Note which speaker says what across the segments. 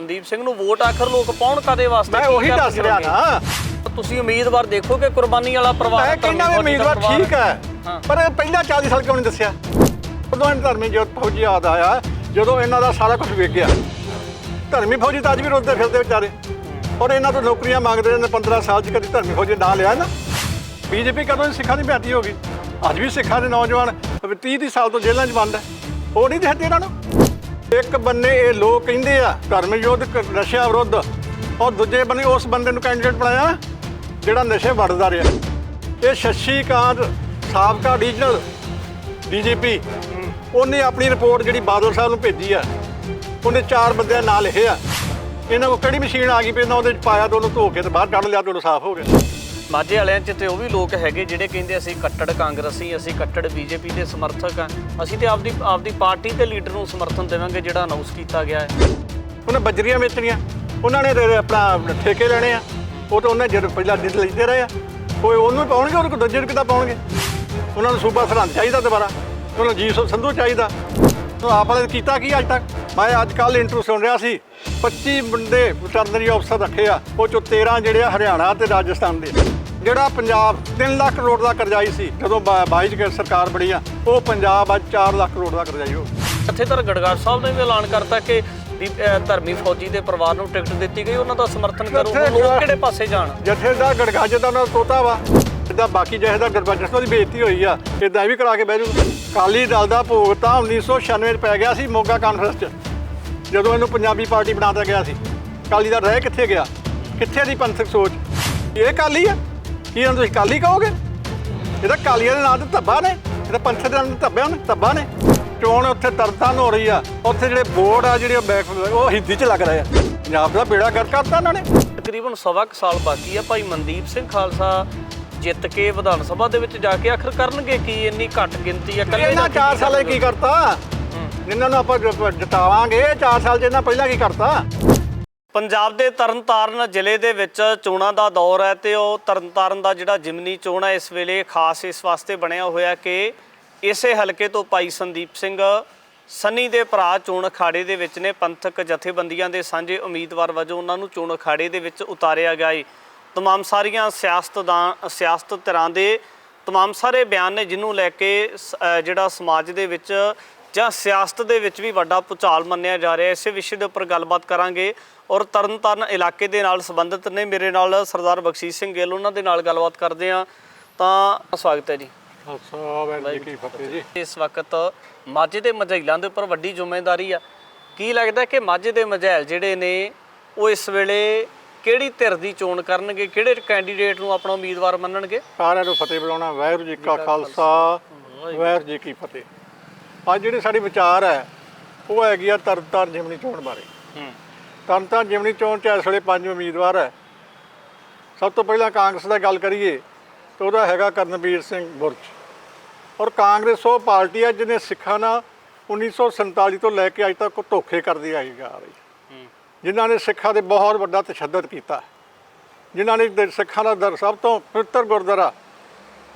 Speaker 1: ਸੰਦੀਪ ਸਿੰਘ ਨੂੰ ਵੋਟ ਆਖਰ ਲੋਕ ਪਾਉਣ ਕਾਦੇ ਵਾਸਤੇ?
Speaker 2: ਮੈਂ ਉਹੀ ਦੱਸ ਰਿਹਾ ਨਾ
Speaker 1: ਤੁਸੀਂ ਉਮੀਦਵਾਰ ਦੇਖੋ ਕਿ ਕੁਰਬਾਨੀ ਵਾਲਾ ਪਰਿਵਾਰ
Speaker 2: ਮੈਂ ਕਹਿੰਦਾ ਵੀ ਉਮੀਦਵਾਰ ਠੀਕ ਹੈ। ਪਰ ਪਹਿਲਾਂ 40 ਸਾਲ ਕਿਉਂ ਨਹੀਂ ਦੱਸਿਆ? ਇਹਨਾਂ ਧਰਮੀ ਜੋਤ ਫੌਜੀ ਯਾਦ ਆਇਆ ਜਦੋਂ ਇਹਨਾਂ ਦਾ ਸਾਰਾ ਕੁਝ ਵੇਖ ਗਿਆ। ਧਰਮੀ ਫੌਜੀ ਤਾਂ ਅੱਜ ਵੀ ਰੋਲਦੇ ਫਿਰਦੇ ਵਿਚਾਰੇ। ਔਰ ਇਹਨਾਂ ਤੋਂ ਨੌਕਰੀਆਂ ਮੰਗਦੇ ਨੇ 15 ਸਾਲ ਚ ਕਦੀ ਧਰਮੀ ਫੌਜੀ ਨਾਂ ਲਿਆ ਨਾ। ਬੀਜੇਪੀ ਕਦੋਂ ਸਿੱਖਾਂ ਦੀ ਭੈਤੀ ਹੋ ਗਈ? ਅੱਜ ਵੀ ਸਿੱਖਾਂ ਦੇ ਨੌਜਵਾਨ 30 30 ਸਾਲ ਤੋਂ ਜੇਲ੍ਹਾਂ 'ਚ ਬੰਦ ਹੈ। ਉਹ ਨਹੀਂ ਦਿਖਦੇ ਇਹਨਾਂ ਨੂੰ? ਇੱਕ ਬੰਨੇ ਇਹ ਲੋਕ ਕਹਿੰਦੇ ਆ, ਧਰਮ ਯੁੱਧ, ਕ- ਨਸ਼ਾ ਵਿਰੁੱਧ। ਔਰ ਦੂਜੇ ਬੰਨੇ ਉਸ ਬੰਦੇ ਨੂੰ ਕੈਂਡੀਡੇਟ ਬਣਾਇਆ, ਜਿਹੜਾ ਨਸ਼ੇ ਵੜਦਾ ਰਿਹਾ। ਇਹ ਸ਼ਸ਼ੀ ਕਾਂਤ, ਸਾਬਕਾ ਰੀਜਨਲ ਡੀਜੀਪੀ। ਉਹਨੇ ਆਪਣੀ ਰਿਪੋਰਟ ਜਿਹੜੀ ਬਾਦਲ ਸਾਹਿਬ ਨੂੰ ਭੇਜੀ ਆ, ਉਹਨੇ ਚਾਰ ਬੰਦਿਆਂ ਨਾਂ ਲਿਖੇ ਆ ਇਹਨਾਂ ਕੋਲ ਕਿਹੜੀ ਮਸ਼ੀਨ ਆ ਗਈ ਪਈ ਨਾ ਉਹਦੇ ਚ ਪਾਇਆ ਤੇ ਉਹਨੂੰ ਧੋ ਕੇ ਤੇ ਬਾਹਰ ਕੱਢ ਲਿਆ ਤੇ ਉਹਨੂੰ ਸਾਫ਼ ਹੋ ਗਿਆ।
Speaker 1: ਮਾਝੇ ਵਾਲਿਆਂ 'ਚ ਤੇ ਉਹ ਵੀ ਲੋਕ ਹੈਗੇ ਜਿਹੜੇ ਕਹਿੰਦੇ ਅਸੀਂ ਕੱਟੜ ਕਾਂਗਰਸੀ, ਅਸੀਂ ਕੱਟੜ ਬੀਜੇਪੀ ਦੇ ਸਮਰਥਕ ਆ ਅਸੀਂ ਤੇ ਆਪਦੀ ਆਪਦੀ ਪਾਰਟੀ ਦੇ ਲੀਡਰ ਨੂੰ ਸਮਰਥਨ ਦੇਵਾਂਗੇ ਜਿਹੜਾ ਅਨਾਉਂਸ ਕੀਤਾ ਗਿਆ ਹੈ।
Speaker 2: ਉਹਨੇ ਬੱਜਰੀਆਂ ਵੇਚਣੀਆਂ। ਉਹਨਾਂ ਨੇ ਤੇ ਆਪਣਾ ਠੇਕੇ ਲੈਣੇ ਆ। ਉਹ ਤਾਂ ਉਹਨੇ ਜਦੋਂ ਪਹਿਲਾਂ ਦਿਨ ਲੈਂਦੇ ਰਹੇ ਆ। ਕੋਈ ਉਹਨੂੰ ਹੀ ਪਾਉਣਗੇ ਉਹਨੂੰ ਕੋਈ ਦੂਜੇ ਨੂੰ ਕਿੱਦਾਂ ਪਾਉਣਗੇ? ਉਹਨਾਂ ਨੂੰ ਸੂਬਾ ਸਰਹੰਦ ਚਾਹੀਦਾ ਦੁਬਾਰਾ। ਉਹਨਾਂ ਨੂੰ ਜੀ ਸੋ ਸੰਧੂ ਚਾਹੀਦਾ। ਉਹ ਆਪ ਵਾਲੇ ਕੀਤਾ ਕੀ ਅੱਜ ਤੱਕ? ਮੈਂ ਅੱਜ ਕੱਲ ਇੰਟਰਵਿਊ ਸੁਣ ਰਿਹਾ ਸੀ। 25 ਬੰਦੇ ਵਟਰਨਰੀ ਅਫਸਰ ਰੱਖੇ ਆ। ਉਹ ਚੋਂ 13 ਜਿਹੜੇ ਆ ਹਰਿਆਣਾ ਤੇ ਰਾਜਸਥਾਨ ਦੇ। ਜਿਹੜਾ ਪੰਜਾਬ 3 ਲੱਖ ਕਰੋੜ ਦਾ ਕਰਜ਼ਾਈ ਸੀ ਜਦੋਂ 22 ਚ ਸਰਕਾਰ ਬਣੀ ਆ ਉਹ ਪੰਜਾਬ ਅੱਜ 4 ਲੱਖ ਕਰੋੜ ਦਾ ਕਰਜ਼ਾਈ ਹੋ।
Speaker 1: ਜਥੇਦਾਰ ਗੜਗੜ ਸਾਹਿਬ ਨੇ ਵੀ ਐਲਾਨ ਕਰਤਾ ਕਿ ਧਰਮੀ ਫੌਜੀ ਦੇ ਪਰਿਵਾਰ ਨੂੰ ਟਿਕਟ ਦਿੱਤੀ ਗਈ ਉਹਨਾਂ ਦਾ ਸਮਰਥਨ ਕਰੋ ਲੋਕ ਕਿਹੜੇ ਪਾਸੇ ਜਾਣ?
Speaker 2: ਜਥੇਦਾਰ ਗੜਗਾਜ ਦਾ ਉਹਨਾਂ ਦਾ ਤੋਤਾ ਵਾ ਜਿੱਦਾਂ ਬਾਕੀ ਜਥੇਦਾਰ ਗੜਗਾਜ ਤੋਂ ਦੀ ਬੇਇੱਜ਼ਤੀ ਹੋਈ ਆ ਇਦਾਂ ਵੀ ਕਰਾ ਕੇ ਬਹਿ ਜੂ ਕਾਲੀ ਦਲ ਦਾ ਭੋਗ ਤਾਂ 1996 ਚ ਪੈ ਗਿਆ ਸੀ ਮੋਗਾ ਕਾਨਫਰੰਸ ਚ ਜਦੋਂ ਇਹਨੂੰ ਪੰਜਾਬੀ ਪਾਰਟੀ ਬਣਾ ਦਿੱਤਾ ਗਿਆ ਸੀ। ਕਾਲੀ ਦਾ ਰਹਿ ਕਿੱਥੇ ਗਿਆ? ਕਿੱਥੇ ਦੀ ਪੰਥਕ ਸੋਚ? ਇਹ ਕਾਲੀ ਆ। ਕੀ ਇਹਨੂੰ ਤੁਸੀਂ ਕਾਲੀ ਕਹੋਗੇ? ਇਹ ਤਾਂ ਕਾਲੀਆਂ ਦੇ ਨਾਂ ਤੇ ਧੱਬਾ ਨੇ ਇਹ ਤਾਂ ਪੰਥਕ ਦੇ ਨਾਂ ਤੇ ਧੱਬਿਆਂ ਨੇ ਧੱਬਾ ਨੇ। ਚੋਣ ਉੱਥੇ ਤਰਤਾਨ ਹੋ ਰਹੀ ਆ ਉੱਥੇ ਜਿਹੜੇ ਬੋਰਡ ਆ ਜਿਹੜੇ ਬੈਕ ਉਹ ਹਿੰਦੀ ਚ ਲੱਗ ਰਹੇ ਆ। ਪੰਜਾਬ ਦਾ ਬੇੜਾ ਗਰ ਕਰਤਾ ਉਹਨਾਂ ਨੇ।
Speaker 1: ਤਕਰੀਬਨ ਸਵਾ ਕੁ ਸਾਲ ਬਾਕੀ ਆ ਭਾਈ ਮਨਦੀਪ ਸਿੰਘ ਖਾਲਸਾ ਜਿੱਤ ਕੇ ਵਿਧਾਨ ਸਭਾ ਦੇ ਵਿੱਚ ਜਾ ਕੇ ਆਖਰ ਕਰਨਗੇ ਕੀ ਇੰਨੀ ਘੱਟ ਗਿਣਤੀ ਆ ਇਕੱਲੇ
Speaker 2: ਇਹਨਾਂ
Speaker 1: ਜਾ ਕੇ
Speaker 2: 4 ਸਾਲਾਂ ਕੀ ਕਰਤਾ? ਜਿਨ੍ਹਾਂ ਨੂੰ ਆਪਾਂ ਜਿਤਾਵਾਂਗੇ 4 ਸਾਲ ਇਹਨਾਂ ਪਹਿਲਾਂ ਕੀ ਕਰਤਾ?
Speaker 1: ਪੰਜਾਬ ਦੇ ਤਰਨਤਾਰਨ ਜ਼ਿਲ੍ਹੇ ਦੇ ਵਿੱਚ ਚੋਣਾਂ ਦਾ ਦੌਰ ਹੈ ਤੇ ਉਹ ਤਰਨਤਾਰਨ ਦਾ ਜਿਹੜਾ ਜਿਮਨੀ ਚੋਣ ਹੈ ਇਸ ਵੇਲੇ ਖਾਸ ਇਸ ਵਾਸਤੇ ਬਣਿਆ ਹੋਇਆ ਕਿ ਇਸੇ ਹਲਕੇ ਤੋਂ ਭਾਈ ਸੰਦੀਪ ਸਿੰਘ ਸੰਨੀ ਦੇ ਭਰਾ ਚੋਣ ਅਖਾੜੇ ਦੇ ਵਿੱਚ ਨੇ ਪੰਥਕ ਜਥੇਬੰਦੀਆਂ ਦੇ ਸਾਂਝੇ ਉਮੀਦਵਾਰ ਵਜੋਂ ਉਹਨਾਂ ਨੂੰ ਚੋਣ ਅਖਾੜੇ ਦੇ ਵਿੱਚ ਉਤਾਰਿਆ ਗਿਆ ਹੈ तमाम ਸਾਰੀਆਂ ਸਿਆਸਤਦਾਨ ਸਿਆਸਤ ਧਿਰਾਂ ਦੇ तमाम ਸਾਰੇ ਬਿਆਨ ਨੇ ਜਿਹਨੂੰ ਲੈ ਕੇ ਸ- ਅਹ ਜਿਹੜਾ ਸਮਾਜ ਦੇ ਵਿੱਚ ਜਾਂ ਸਿਆਸਤ ਦੇ ਵਿੱਚ ਵੀ ਵੱਡਾ ਭੁਚਾਲ ਮੰਨਿਆ ਜਾ ਰਿਹਾ ਹੈ। ਇਸੇ ਵਿਸ਼ੇ ਦੇ ਉੱਪਰ ਗੱਲਬਾਤ ਕਰਾਂਗੇ ਔਰ ਤਰਨਤਾਰਨ ਇਲਾਕੇ ਦੇ ਨਾਲ ਸੰਬੰਧਿਤ ਨੇ। ਮੇਰੇ ਨਾਲ ਸਰਦਾਰ ਬਖਸ਼ੀਸ਼ ਸਿੰਘ ਗਿੱਲ ਉਹਨਾਂ ਦੇ ਨਾਲ ਗੱਲਬਾਤ ਕਰਦੇ ਆ ਤਾਂ ਸਵਾਗਤ ਹੈ ਜੀ। ਇਸ ਵਕਤ ਮਾਝੇ ਦੇ ਮਝੈਲਾਂ ਦੇ ਉੱਪਰ ਵੱਡੀ ਜ਼ਿੰਮੇਵਾਰੀ ਆ। ਕੀ ਲੱਗਦਾ ਕਿ ਮਾਝੇ ਦੇ ਮਝੈਲ ਜਿਹੜੇ ਨੇ ਉਹ ਇਸ ਵੇਲੇ ਕਿਹੜੀ ਧਿਰ ਦੀ ਚੋਣ ਕਰਨਗੇ? ਕਿਹੜੇ ਕੈਂਡੀਡੇਟ ਨੂੰ ਆਪਣਾ ਉਮੀਦਵਾਰ ਮੰਨਣਗੇ?
Speaker 2: ਸਾਰਿਆਂ ਨੂੰ ਫਤਿਹ ਬੁਲਾਉਣਾ। ਵਾਹਿਗੁਰੂ ਜੀ ਕਾ ਖਾਲਸਾ। ਵਾਹਿਗੁਰੂ ਜੀ ਕੀ ਫਤਿਹ। ਅੱਜ ਜਿਹੜੀ ਸਾਡੀ ਵਿਚਾਰ ਹੈ ਉਹ ਹੈਗੀ ਆ ਤਰਨਤਾਰਨ ਜਿਮਨੀ ਚੋਣ ਬਾਰੇ।
Speaker 1: ਹੂੰ।
Speaker 2: ਤਰਨਤਾਰਨ ਜਿਮਨੀ ਚੋਣ 'ਚ ਇਸ ਵੇਲੇ ਪੰਜ ਉਮੀਦਵਾਰ ਹੈ। ਸਭ ਤੋਂ ਪਹਿਲਾਂ ਕਾਂਗਰਸ ਦਾ ਗੱਲ ਕਰੀਏ ਤਾਂ ਉਹਦਾ ਹੈਗਾ ਕਰਨਵੀਰ ਸਿੰਘ ਬੁਰਜ। ਔਰ ਕਾਂਗਰਸ ਉਹ ਪਾਰਟੀ ਹੈ ਜਿਹਨੇ ਸਿੱਖਾਂ ਨਾਲ 1947 ਤੋਂ ਲੈ ਕੇ ਅੱਜ ਤੱਕ ਧੋਖੇ ਕਰਦੀ ਆਈ ਜਾ ਰਹੀ ਹੈ। ਜਿਨ੍ਹਾਂ ਨੇ ਸਿੱਖਾਂ ਦੇ ਬਹੁਤ ਵੱਡਾ ਤਸ਼ੱਦਦ ਕੀਤਾ। ਜਿਨ੍ਹਾਂ ਨੇ ਸਿੱਖਾਂ ਦਾ ਦਰ ਸਭ ਤੋਂ ਪਵਿੱਤਰ ਗੁਰਦੁਆਰਾ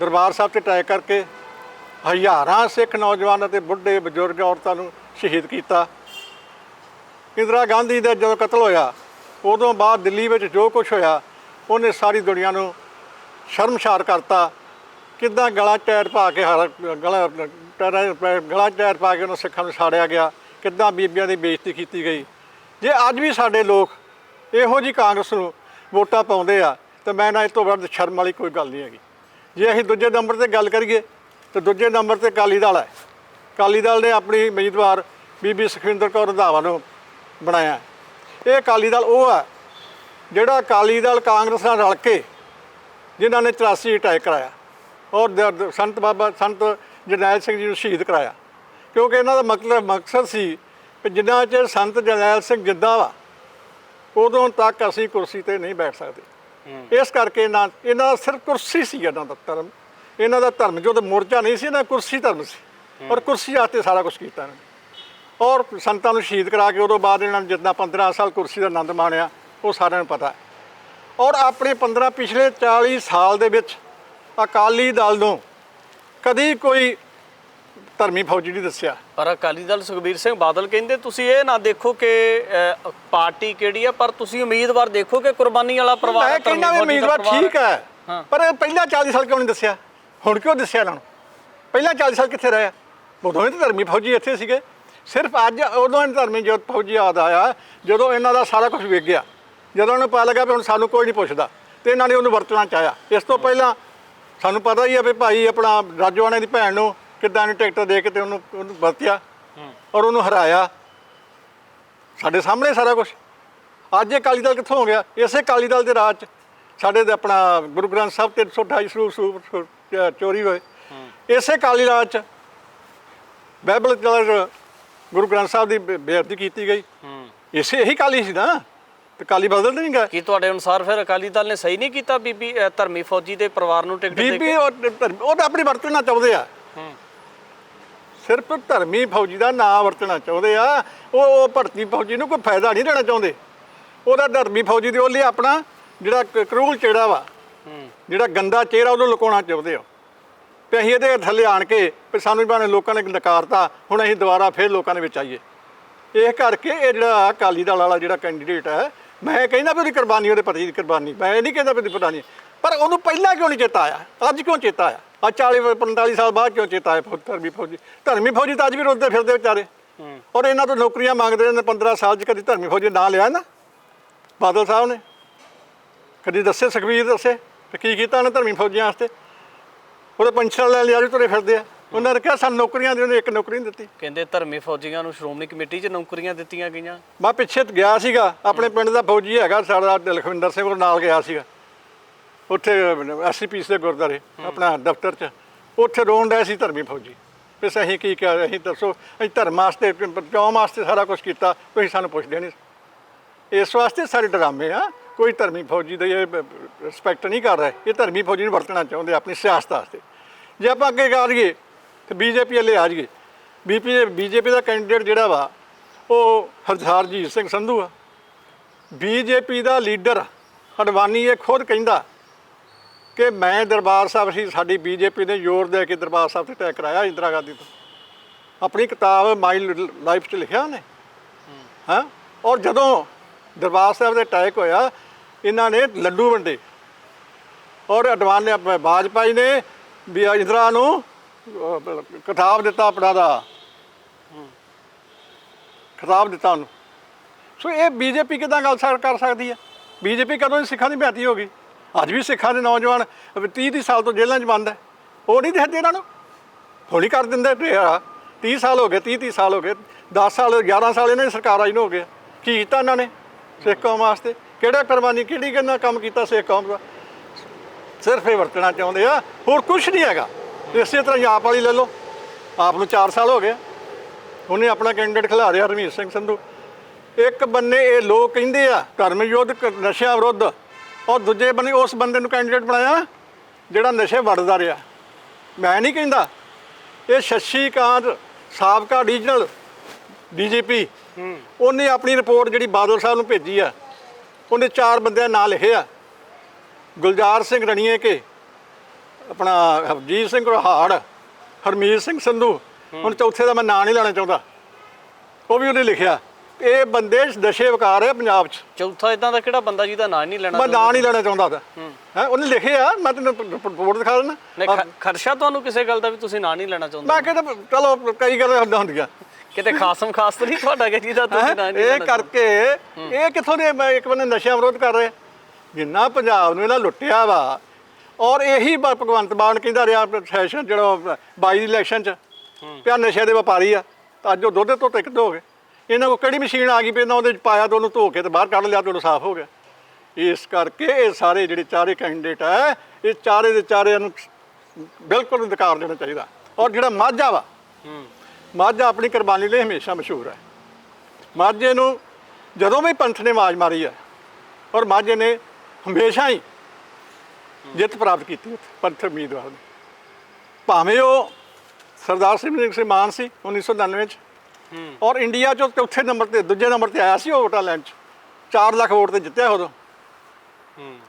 Speaker 2: ਦਰਬਾਰ ਸਾਹਿਬ ਤੇ ਅਟੈਕ ਕਰਕੇ ਹਜ਼ਾਰਾਂ ਸਿੱਖ ਨੌਜਵਾਨ ਅਤੇ ਬੁੱਢੇ ਬਜ਼ੁਰਗ ਔਰਤਾਂ ਨੂੰ ਸ਼ਹੀਦ ਕੀਤਾ। ਇੰਦਰਾ ਗਾਂਧੀ ਦਾ ਜਦੋਂ ਕਤਲ ਹੋਇਆ, ਉਦੋਂ ਬਾਅਦ ਦਿੱਲੀ ਵਿੱਚ ਜੋ ਕੁਝ ਹੋਇਆ, ਉਹਨੇ ਸਾਰੀ ਦੁਨੀਆ ਨੂੰ ਸ਼ਰਮਸ਼ਾਰ ਕਰਤਾ। ਕਿੱਦਾਂ ਗਲਾ ਟਾਇਰ ਪਾ ਕੇ ਹਰ ਗਲਾ ਟਾਇਰਾਂ ਪੈ- ਗਲਾ ਟਾਇਰ ਪਾ ਕੇ ਉਹਨਾਂ ਸਿੱਖਾਂ ਨੂੰ ਸਾੜਿਆ ਗਿਆ, ਕਿੱਦਾਂ ਬੀਬੀਆਂ ਦੀ ਬੇਇੱਜ਼ਤੀ ਕੀਤੀ ਗਈ। ਜੇ ਅੱਜ ਵੀ ਸਾਡੇ ਲੋਕ ਇਹੋ ਜੀ ਕਾਂਗਰਸ ਨੂੰ ਵੋਟਾਂ ਪਾਉਂਦੇ ਆ, ਤਾਂ ਮੈਂ ਨਾ ਇਹ ਤੋਂ ਵੱਧ ਸ਼ਰਮ ਵਾਲੀ ਕੋਈ ਗੱਲ ਨਹੀਂ ਹੈਗੀ। ਜੇ ਅਸੀਂ ਦੂਜੇ ਨੰਬਰ ਤੇ ਗੱਲ ਕਰੀਏ ਤਾਂ ਦੂਜੇ ਨੰਬਰ ਤੇ ਅਕਾਲੀ ਦਲ ਹੈ। ਅਕਾਲੀ ਦਲ ਨੇ ਆਪਣੀ ਉਮੀਦਵਾਰ ਬੀਬੀ ਸੁਖਵਿੰਦਰ ਕੌਰ ਰੰਧਾਵਾ ਨੂੰ ਬਣਾਇਆ। ਇਹ ਅਕਾਲੀ ਦਲ ਉਹ ਹੈ ਜਿਹੜਾ ਅਕਾਲੀ ਦਲ ਕਾਂਗਰਸ ਨਾਲ ਰਲ ਕੇ ਜਿਨ੍ਹਾਂ ਨੇ 84 ਅਟੈਕ ਕਰਾਇਆ ਔਰ ਸੰਤ ਬਾਬਾ ਸੰਤ ਜਰਨੈਲ ਸਿੰਘ ਜੀ ਨੂੰ ਸ਼ਹੀਦ ਕਰਾਇਆ। ਕਿਉਂਕਿ ਇਹਨਾਂ ਦਾ ਮਤਲਬ ਮਕਸਦ ਸੀ ਕਿ ਜਿੰਨਾ ਚਿਰ ਸੰਤ ਜਰਨੈਲ ਸਿੰਘ ਜਿੰਦਾ ਵਾ ਉਦੋਂ ਤੱਕ ਅਸੀਂ ਕੁਰਸੀ ਤੇ ਨਹੀਂ ਬੈਠ ਸਕਦੇ। ਇਸ ਕਰਕੇ ਇਹਨਾਂ ਇਹਨਾਂ ਦਾ ਸਿਰਫ ਕੁਰਸੀ ਸੀ ਇਹਨਾਂ ਦਾ ਧਰਮ। ਇਹਨਾਂ ਦਾ ਧਰਮ ਜੋ ਤੇ ਮੋਰਚਾ ਨਹੀਂ ਸੀ ਦਾ ਕੁਰਸੀ ਧਰਮ ਸੀ। ਔਰ ਕੁਰਸੀ ਆਸਤੇ ਸਾਰਾ ਕੁਝ ਕੀਤਾ ਇਹਨਾਂ ਨੇ। ਔਰ ਸੰਤਾਂ ਨੂੰ ਸ਼ਹੀਦ ਕਰਾ ਕੇ ਉਦੋਂ ਬਾਅਦ ਇਹਨਾਂ ਨੇ ਜਿੱਦਾਂ 15 ਸਾਲ ਕੁਰਸੀ ਦਾ ਆਨੰਦ ਮਾਣਿਆ ਉਹ ਸਾਰਿਆਂ ਨੂੰ ਪਤਾ ਔਰ ਆਪਣੇ 15 ਪਿਛਲੇ 40 ਸਾਲ ਦੇ ਵਿੱਚ ਅਕਾਲੀ ਦਲ ਨੂੰ ਕਦੀ ਕੋਈ ਧਰਮੀ ਫੌਜੀ ਨਹੀਂ ਦੱਸਿਆ।
Speaker 1: ਪਰ ਅਕਾਲੀ ਦਲ ਸੁਖਬੀਰ ਸਿੰਘ ਬਾਦਲ ਕਹਿੰਦੇ ਤੁਸੀਂ ਇਹ ਨਾ ਦੇਖੋ ਕਿ ਪਾਰਟੀ ਕਿਹੜੀ ਹੈ ਪਰ ਤੁਸੀਂ ਉਮੀਦਵਾਰ ਦੇਖੋ ਕਿ ਕੁਰਬਾਨੀ ਵਾਲਾ ਪਰਿਵਾਰ
Speaker 2: ਮੈਂ ਕਹਿੰਦਾ ਵੀ ਉਮੀਦਵਾਰ ਠੀਕ ਹੈ। ਪਰ ਪਹਿਲਾਂ 40 ਸਾਲ ਕਿਉਂ ਨਹੀਂ ਦੱਸਿਆ? ਹੁਣ ਕਿਉਂ ਦੱਸਿਆ ਇਹਨਾਂ ਨੂੰ? ਪਹਿਲਾਂ 40 ਸਾਲ ਕਿੱਥੇ ਰਹੇ ਆ? ਉਦੋਂ ਹੀ ਧਰਮੀ ਫੌਜੀ ਇੱਥੇ ਸੀਗੇ। ਸਿਰਫ ਅੱਜ ਉਦੋਂ ਹੀ ਧਰਮੀ ਜੋਤ ਫੌਜੀ ਯਾਦ ਆਇਆ, ਜਦੋਂ ਇਹਨਾਂ ਦਾ ਸਾਰਾ ਕੁਝ ਵਿਕ ਗਿਆ। ਜਦੋਂ ਉਹਨੂੰ ਪਤਾ ਲੱਗਾ ਵੀ ਹੁਣ ਸਾਨੂੰ ਕੋਈ ਨਹੀਂ ਪੁੱਛਦਾ, ਤੇ ਇਹਨਾਂ ਨੇ ਉਹਨੂੰ ਵਰਤਣਾ ਚਾਹਿਆ। ਇਸ ਤੋਂ ਪਹਿਲਾਂ ਸਾਨੂੰ ਪਤਾ ਹੀ ਹੈ ਵੀ ਭਾਈ ਆਪਣਾ ਰਾਜੋਆਣੇ ਦੀ ਭੈਣ ਨੂੰ ਕਿੱਦਾਂ ਨੇ ਟਿਕਟ ਦੇ ਕੇ ਤੇ ਉਹਨੂੰ ਉਹਨੂੰ ਵਰਤਿਆ ਔਰ ਉਹਨੂੰ ਹਰਾਇਆ। ਸਾਡੇ ਸਾਹਮਣੇ ਸਾਰਾ ਕੁਝ ਅੱਜ ਇਹ ਅਕਾਲੀ ਦਲ ਕਿੱਥੋਂ ਹੋ ਗਿਆ? ਇਸੇ ਅਕਾਲੀ ਦਲ ਦੇ ਰਾਜ ਚ। ਸਾਡੇ ਦੇ ਆਪਣਾ ਗੁਰੂ ਗ੍ਰੰਥ ਸਾਹਿਬ 328 ਸਰੂਪ ਚੋਰੀ ਹੋਏ। ਇਸੇ ਅਕਾਲੀ ਰਾਜ ਚ ਬਾਈਬਲ ਚ ਗੁਰੂ ਗ੍ਰੰਥ ਸਾਹਿਬ ਦੀ ਬੇ- ਬੇਅਦਬੀ ਕੀਤੀ ਗਈ। ਇਸੇ ਇਹੀ ਕਾਲੀ ਸੀ ਨਾ। ਤੇ ਕਾਲੀ ਬਦਲ ਨਹੀਂ ਗਏ
Speaker 1: ਕੀ ਤੁਹਾਡੇ ਅਨੁਸਾਰ ਫਿਰ ਅਕਾਲੀ ਦਲ ਨੇ ਸਹੀ ਨਹੀਂ ਕੀਤਾ ਬੀਬੀ ਅ, ਧਰਮੀ ਫੌਜੀ ਦੇ ਪਰਿਵਾਰ ਨੂੰ ਟਿਕਟ ਦੇ
Speaker 2: ਬੀਬੀ
Speaker 1: ਕੇ
Speaker 2: ਉਹ ਉਹ ਤਾਂ ਆਪਣੀ ਵਰਤਣਾ ਚਾਹੁੰਦੇ ਆ।
Speaker 1: ਹੂੰ।
Speaker 2: ਸਿਰਫ ਧਰਮੀ ਫੌਜੀ ਦਾ ਨਾਂ ਵਰਤਣਾ ਚਾਹੁੰਦੇ ਆ। ਉਹ ਉਹ ਭਰਤੀ ਫੌਜੀ ਨੂੰ ਕੋਈ ਫਾਇਦਾ ਨਹੀਂ ਦੇਣਾ ਚਾਹੁੰਦੇ। ਉਹਦਾ ਧਰਮੀ ਫੌਜੀ ਦੇ ਉਹ ਲਈ ਆਪਣਾ ਜਿਹੜਾ ਕ- ਕਰੂਲ ਚਿਹਰਾ ਵਾ। ਜਿਹੜਾ ਗੰਦਾ ਚਿਹਰਾ ਉਹਨੂੰ ਲੁਕਾਉਣਾ ਚਾਹੁੰਦੇ ਹੋ। ਤੇ ਅਸੀਂ ਇਹਦੇ ਥੱਲੇ ਆਣ ਕੇ ਵੀ ਸਾਨੂੰ ਬਾਣੇ ਲੋਕਾਂ ਨੇ ਨਕਾਰਤਾ ਹੁਣ ਅਸੀਂ ਦੁਬਾਰਾ ਫੇਰ ਲੋਕਾਂ ਦੇ ਵਿੱਚ ਆਈਏ। ਇਹ ਕਰਕੇ ਇਹ ਜਿਹੜਾ ਅਕਾਲੀ ਦਲ ਵਾਲਾ ਜਿਹੜਾ ਕੈਂਡੀਡੇਟ ਹੈ ਮੈਂ ਕਹਿੰਦਾ ਵੀ ਉਹਦੀ ਕੁਰਬਾਨੀ ਉਹਦੇ ਪਤੀ ਦੀ ਕੁਰਬਾਨੀ ਮੈਂ ਇਹ ਨਹੀਂ ਕਹਿੰਦਾ ਵੀ ਉਹਦੀ ਕੁਰਬਾਨੀ। ਪਰ ਉਹਨੂੰ ਪਹਿਲਾਂ ਕਿਉਂ ਨਹੀਂ ਚੇਤਾ ਆਇਆ? ਅੱਜ ਕਿਉਂ ਚੇਤਾ ਆਇਆ? ਆ 40 45 ਸਾਲ ਬਾਅਦ ਕਿਉਂ ਚੇਤਾ ਆਇਆ ਧਰਮੀ ਫੌਜੀ? ਧਰਮੀ ਫੌਜੀ ਤਾਂ ਅੱਜ ਵੀ ਰੋਲਦੇ ਫਿਰਦੇ ਵਿਚਾਰੇ।
Speaker 1: ਹੂੰ।
Speaker 2: ਔਰ ਇਹਨਾਂ ਤੋਂ ਨੌਕਰੀਆਂ ਮੰਗਦੇ ਨੇ 15 ਸਾਲ ਚ ਕਦੀ ਧਰਮੀ ਫੌਜੀ ਨਾਂ ਲਿਆ ਨਾ ਬਾਦਲ ਸਾਹਿਬ ਨੇ। ਕਦੀ ਦੱਸੇ ਸੁਖਬੀਰ ਦੱਸੇ। ਤੇ ਕੀ ਕੀਤਾ ਉਹਨੇ ਧਰਮੀ ਫੌਜੀਆਂ ਵਾਸਤੇ? ਉਹਦੇ ਪੈਨਸ਼ਨ ਲੈ ਲਿਆ ਜੀ ਤੁਰੇ ਫਿਰਦੇ ਆ। ਉਹਨਾਂ ਨੇ ਕਿਹਾ ਸਾਨੂੰ ਨੌਕਰੀਆਂ ਦੇ ਉਹਨੇ ਇੱਕ ਨੌਕਰੀ ਨਹੀਂ ਦਿੱਤੀ।
Speaker 1: ਕਹਿੰਦੇ ਧਰਮੀ ਫੌਜੀਆਂ ਨੂੰ ਸ਼੍ਰੋਮਣੀ ਕਮੇਟੀ 'ਚ ਨੌਕਰੀਆਂ ਦਿੱਤੀਆਂ ਗਈਆਂ।
Speaker 2: ਮੈਂ ਪਿੱਛੇ ਗਿਆ ਸੀਗਾ ਆਪਣੇ ਪਿੰਡ ਦਾ ਫੌਜੀ ਹੈਗਾ ਸਾਡਾ ਲਖਵਿੰਦਰ ਸਿੰਘ ਉਹ ਨਾਲ ਗਿਆ ਸੀਗਾ। ਉੱਥੇ ਐਸਸੀਪੀ ਦੇ ਗੁਰਦਾਰੇ ਆਪਣਾ ਦਫ਼ਤਰ 'ਚ। ਉੱਥੇ ਰੋਣ ਡਿਆ ਸੀ ਧਰਮੀ ਫੌਜੀ। ਵੀ ਅਸੀਂ ਕੀ ਕਰ ਅਸੀਂ ਦੱਸੋ ਅਸੀਂ ਧਰਮ ਵਾਸਤੇ ਕਿਉਂ ਵਾਸਤੇ ਸਾਰਾ ਕੁਝ ਕੀਤਾ ਤੁਸੀਂ ਸਾਨੂੰ ਪੁੱਛਦੇ ਨਹੀਂ। ਇਸ ਵਾਸਤੇ ਸਾਰੇ ਡਰਾਮੇ ਆ। ਕੋਈ ਧਰਮੀ ਫੌਜੀ ਦਾ ਇਹ ਰਿਸਪੈਕਟ ਨਹੀਂ ਕਰ ਰਿਹਾ। ਇਹ ਧਰਮੀ ਫੌਜੀ ਨੂੰ ਵਰਤਣਾ ਚਾਹੁੰਦੇ ਆਪਣੀ ਸਿਆਸਤ ਵਾਸਤੇ। ਜੇ ਆਪਾਂ ਅੱਗੇ ਗਾ ਲਈਏ ਤੇ ਬੀਜੇਪੀ ਵਾਲੇ ਆ ਜਾਈਏ। ਬੀਪੀ ਬੀਜੇਪੀ ਦਾ ਕੈਂਡੀਡੇਟ ਜਿਹੜਾ ਵਾ ਉਹ ਹਰਜੀਤ ਸਿੰਘ ਸੰਧੂ ਆ। ਬੀਜੇਪੀ ਦਾ ਲੀਡਰ ਅਡਵਾਨੀ ਇਹ ਖੁਦ ਕਹਿੰਦਾ ਕਿ ਮੈਂ ਦਰਬਾਰ ਸਾਹਿਬ ਸੀ ਸਾਡੀ ਬੀਜੇਪੀ ਨੇ ਜ਼ੋਰ ਦੇ ਕੇ ਦਰਬਾਰ ਸਾਹਿਬ ਤੇ ਅਟੈਕ ਕਰਾਇਆ ਇੰਦਰਾ ਗਾਂਧੀ ਤੋਂ। ਆਪਣੀ ਕਿਤਾਬ ਮਾਈ ਲਾਈਫ 'ਚ ਲਿਖਿਆ ਉਹਨੇ। ਹਾਂ। ਔਰ ਜਦੋਂ ਦਰਬਾਰ ਸਾਹਿਬ ਦੇ ਅਟੈਕ ਹੋਇਆ ਇਹਨਾਂ ਨੇ ਲੱਡੂ ਵੰਡੇ। ਔਰ ਅਡਵਾਨ ਨੇ ਆਪਣੇ ਬਾਜਪਾਈ ਨੇ ਵੀ ਇੰਦਰਾ ਨੂੰ ਖਿਤਾਬ ਦਿੱਤਾ ਆਪਣਾ ਦਾ। ਖਿਤਾਬ ਦਿੱਤਾ ਉਹਨੂੰ। ਸੋ ਇਹ ਬੀਜੇਪੀ ਕਿਦਾਂ ਗੱਲ ਕਰ ਸਕਦੀ ਹੈ? ਬੀਜੇਪੀ ਕਦੋਂ ਸਿੱਖਾਂ ਦੀ ਭਿਆਤੀ ਹੋ ਗਈ? ਅੱਜ ਵੀ ਸਿੱਖਾਂ ਦੇ ਨੌਜਵਾਨ 30 30 ਸਾਲ ਤੋਂ ਜੇਲ੍ਹਾਂ 'ਚ ਬੰਦ ਹੈ। ਉਹ ਨਹੀਂ ਦੇਖਦੇ ਇਹਨਾਂ ਨੂੰ? ਹੌਲੀ ਕਰ ਦਿੰਦੇ ਤੇ 30 ਸਾਲ ਹੋ ਗਏ 30 30 ਸਾਲ ਹੋ ਗਏ। 10 ਸਾਲ 11 ਸਾਲ ਇਹਨਾਂ ਦੀ ਸਰਕਾਰ ਆਈ ਨੂੰ ਹੋ ਗਿਆ ਕੀ ਕੀਤਾ ਇਹਨਾਂ ਨੇ ਸਿੱਖ ਕੌਮ ਵਾਸਤੇ? ਕਿਹੜਾ ਕੁਰਬਾਨੀ ਕਿਹੜੀ ਕਿੰਨਾ ਕੰਮ ਕੀਤਾ ਸਿੱਖ ਕੌਮ ਦਾ? ਸਿਰਫ ਇਹ ਵਰਤਣਾ ਚਾਹੁੰਦੇ ਆ ਹੋਰ ਕੁਝ ਨਹੀਂ ਹੈਗਾ। ਇਸੇ ਤਰ੍ਹਾਂ ਆਪ ਵਾਲੀ ਲੈ ਲਓ। ਆਪ ਨੂੰ 4 ਸਾਲ ਹੋ ਗਏ। ਉਹਨੇ ਆਪਣਾ ਕੈਂਡੀਡੇਟ ਖਿਲਾ ਰਿਹਾ ਰਮੀਤ ਸਿੰਘ ਸੰਧੂ। ਇੱਕ ਬੰਨੇ ਇਹ ਲੋਕ ਕਹਿੰਦੇ ਆ ਧਰਮ ਯੁੱਧ ਨਸ਼ਿਆਂ ਵਿਰੁੱਧ। ਔਰ ਦੂਜੇ ਬੰਨੇ ਉਸ ਬੰਦੇ ਨੂੰ ਕੈਂਡੀਡੇਟ ਬਣਾਇਆ ਜਿਹੜਾ ਨਸ਼ੇ ਵੜਦਾ ਰਿਹਾ। ਮੈਂ ਨਹੀਂ ਕਹਿੰਦਾ। ਇਹ ਸ਼ਸ਼ੀ ਕਾਂਤ ਸਾਬਕਾ ਰੀਜਨਲ ਡੀਜੀਪੀ ਉਹਨੇ ਆਪਣੀ ਰਿਪੋਰਟ ਜਿਹੜੀ ਬਾਦਲ ਸਾਹਿਬ ਨੂੰ ਭੇਜੀ ਆ ਉਹਨੇ ਚਾਰ ਬੰਦਿਆਂ ਨਾਂ ਲਿਖੇ ਆ ਗੁਲਜ਼ਾਰ ਸਿੰਘ ਰਣੀਏ ਕੇ ਆਪਣਾ ਹਰਜੀਤ ਸਿੰਘ ਰਹਾੜ ਹਰਮੀਤ ਸਿੰਘ ਸੰਧੂ। ਹੁਣ ਚੌਥੇ ਦਾ ਮੈਂ ਨਾਂ ਨਹੀਂ ਲੈਣਾ ਚਾਹੁੰਦਾ। ਉਹ ਵੀ ਉਹਨੇ ਲਿਖਿਆ। ਇਹ ਬੰਦੇ ਨਸ਼ੇ ਵਿਕਾਰ ਹੈ ਪੰਜਾਬ 'ਚ।
Speaker 1: ਚੌਥਾ ਇਦਾਂ ਦਾ ਕਿਹੜਾ ਬੰਦਾ ਜਿਹਦਾ ਨਾਂ ਨਹੀਂ ਲੈਣਾ
Speaker 2: ਮੈਂ ਨਾਂ ਨਹੀਂ ਲੈਣਾ ਚਾਹੁੰਦਾ ਉਹਦਾ। ਹੈ। ਉਹਨੇ ਲਿਖਿਆ ਮੈਂ ਤੈਨੂੰ ਰਿਪੋਰਟ ਦਿਖਾ ਦਿੰਦਾ।
Speaker 1: ਖਰਸ਼ਾ ਤੁਹਾਨੂੰ ਕਿਸੇ ਗੱਲ ਦਾ ਵੀ ਤੁਸੀਂ ਨਾਂ ਨਹੀਂ ਲੈਣਾ ਚਾਹੁੰਦੇ?
Speaker 2: ਮੈਂ ਕਹਿੰਦਾ ਚਲੋ ਕਈ ਗੱਲਾਂ ਹੁੰਦੀਆਂ।
Speaker 1: ਕਿਤੇ ਖਾਸਮ ਖਾਸ ਤਾਂ ਨਹੀਂ ਤੁਹਾਡਾ ਕਿ ਜਿਹਦਾ ਤੁਸੀਂ ਨਾਂ? ਨਹੀਂ
Speaker 2: ਇਹ
Speaker 1: ਲੈਣਾ
Speaker 2: ਕਰਕੇ ਇਹ ਕਿੱਥੋਂ ਦੇ ਮੈਂ ਇੱਕ ਬੰਦੇ ਨਸ਼ਿਆਂ ਵਿਰੋਧ ਕਰ ਰਹੇ। ਜਿੰਨਾ ਪੰਜਾਬ ਨੂੰ ਇਹਨਾਂ ਲੁੱਟਿਆ ਵਾ ਔਰ ਇਹੀ ਬ- ਭਗਵੰਤ ਮਾਨ ਕਹਿੰਦਾ ਰਿਹਾ ਸੈਸ਼ਨ ਜਿਹੜਾ 22 ਇਲੈਕਸ਼ਨ ਚ। ਪਿਆ ਨਸ਼ੇ ਦੇ ਵਪਾਰੀ ਆ ਤਾਂ ਅੱਜ ਉਹ ਦੁੱਧ ਤੋਂ ਟਿਕਟ ਹੋ ਗਏ? ਇਹਨਾਂ ਕੋਲ ਕਿਹੜੀ ਮਸ਼ੀਨ ਆ ਗਈ ਵੀ ਇਹਨਾਂ ਉਹਦੇ ਚ ਪਾਇਆ ਤੇ ਉਹਨੂੰ ਧੋ ਕੇ ਤੇ ਬਾਹਰ ਕੱਢ ਲਿਆ ਤੇ ਉਹਨੂੰ ਸਾਫ਼ ਹੋ ਗਿਆ। ਇਸ ਕਰਕੇ ਇਹ ਸਾਰੇ ਜਿਹੜੇ ਚਾਰੇ ਕੈਂਡੀਡੇਟ ਆ ਇਹ ਚਾਰੇ ਦੇ ਚਾਰਿਆਂ ਨੂੰ ਬਿਲਕੁਲ ਅਧਿਕਾਰ ਦੇਣਾ ਚਾਹੀਦਾ। ਔਰ ਜਿਹੜਾ ਮਾਝਾ ਵਾ
Speaker 1: ਹੂੰ।
Speaker 2: ਮਾਝਾ ਆਪਣੀ ਕੁਰਬਾਨੀ ਲਈ ਹਮੇਸ਼ਾ ਮਸ਼ਹੂਰ ਹੈ। ਮਾਝੇ ਨੂੰ ਜਦੋਂ ਵੀ ਪੰਥ ਨੇ ਆਵਾਜ਼ ਮਾਰੀ ਹੈ ਔਰ ਮਾਝੇ ਨੇ ਹਮੇਸ਼ਾ ਹੀ ਜਿੱਤ ਪ੍ਰਾਪਤ ਕੀਤੀ ਪੰਥ ਉਮੀਦਵਾਰ ਨੇ ਭਾਵੇਂ ਉਹ ਸਰਦਾਰ ਸਿਮਰਨ ਸਿੰਘ ਮਾਨ ਸੀ 1999 ਚ ਔਰ ਇੰਡੀਆ ਚੋਂ ਚੌਥੇ ਨੰਬਰ ਤੇ ਦੂਜੇ ਨੰਬਰ ਤੇ ਆਇਆ ਸੀ ਉਹ ਵੋਟਾਂ ਲੈਣ ਚ। 4 ਲੱਖ ਵੋਟ ਤੇ ਜਿੱਤਿਆ ਉਦੋਂ।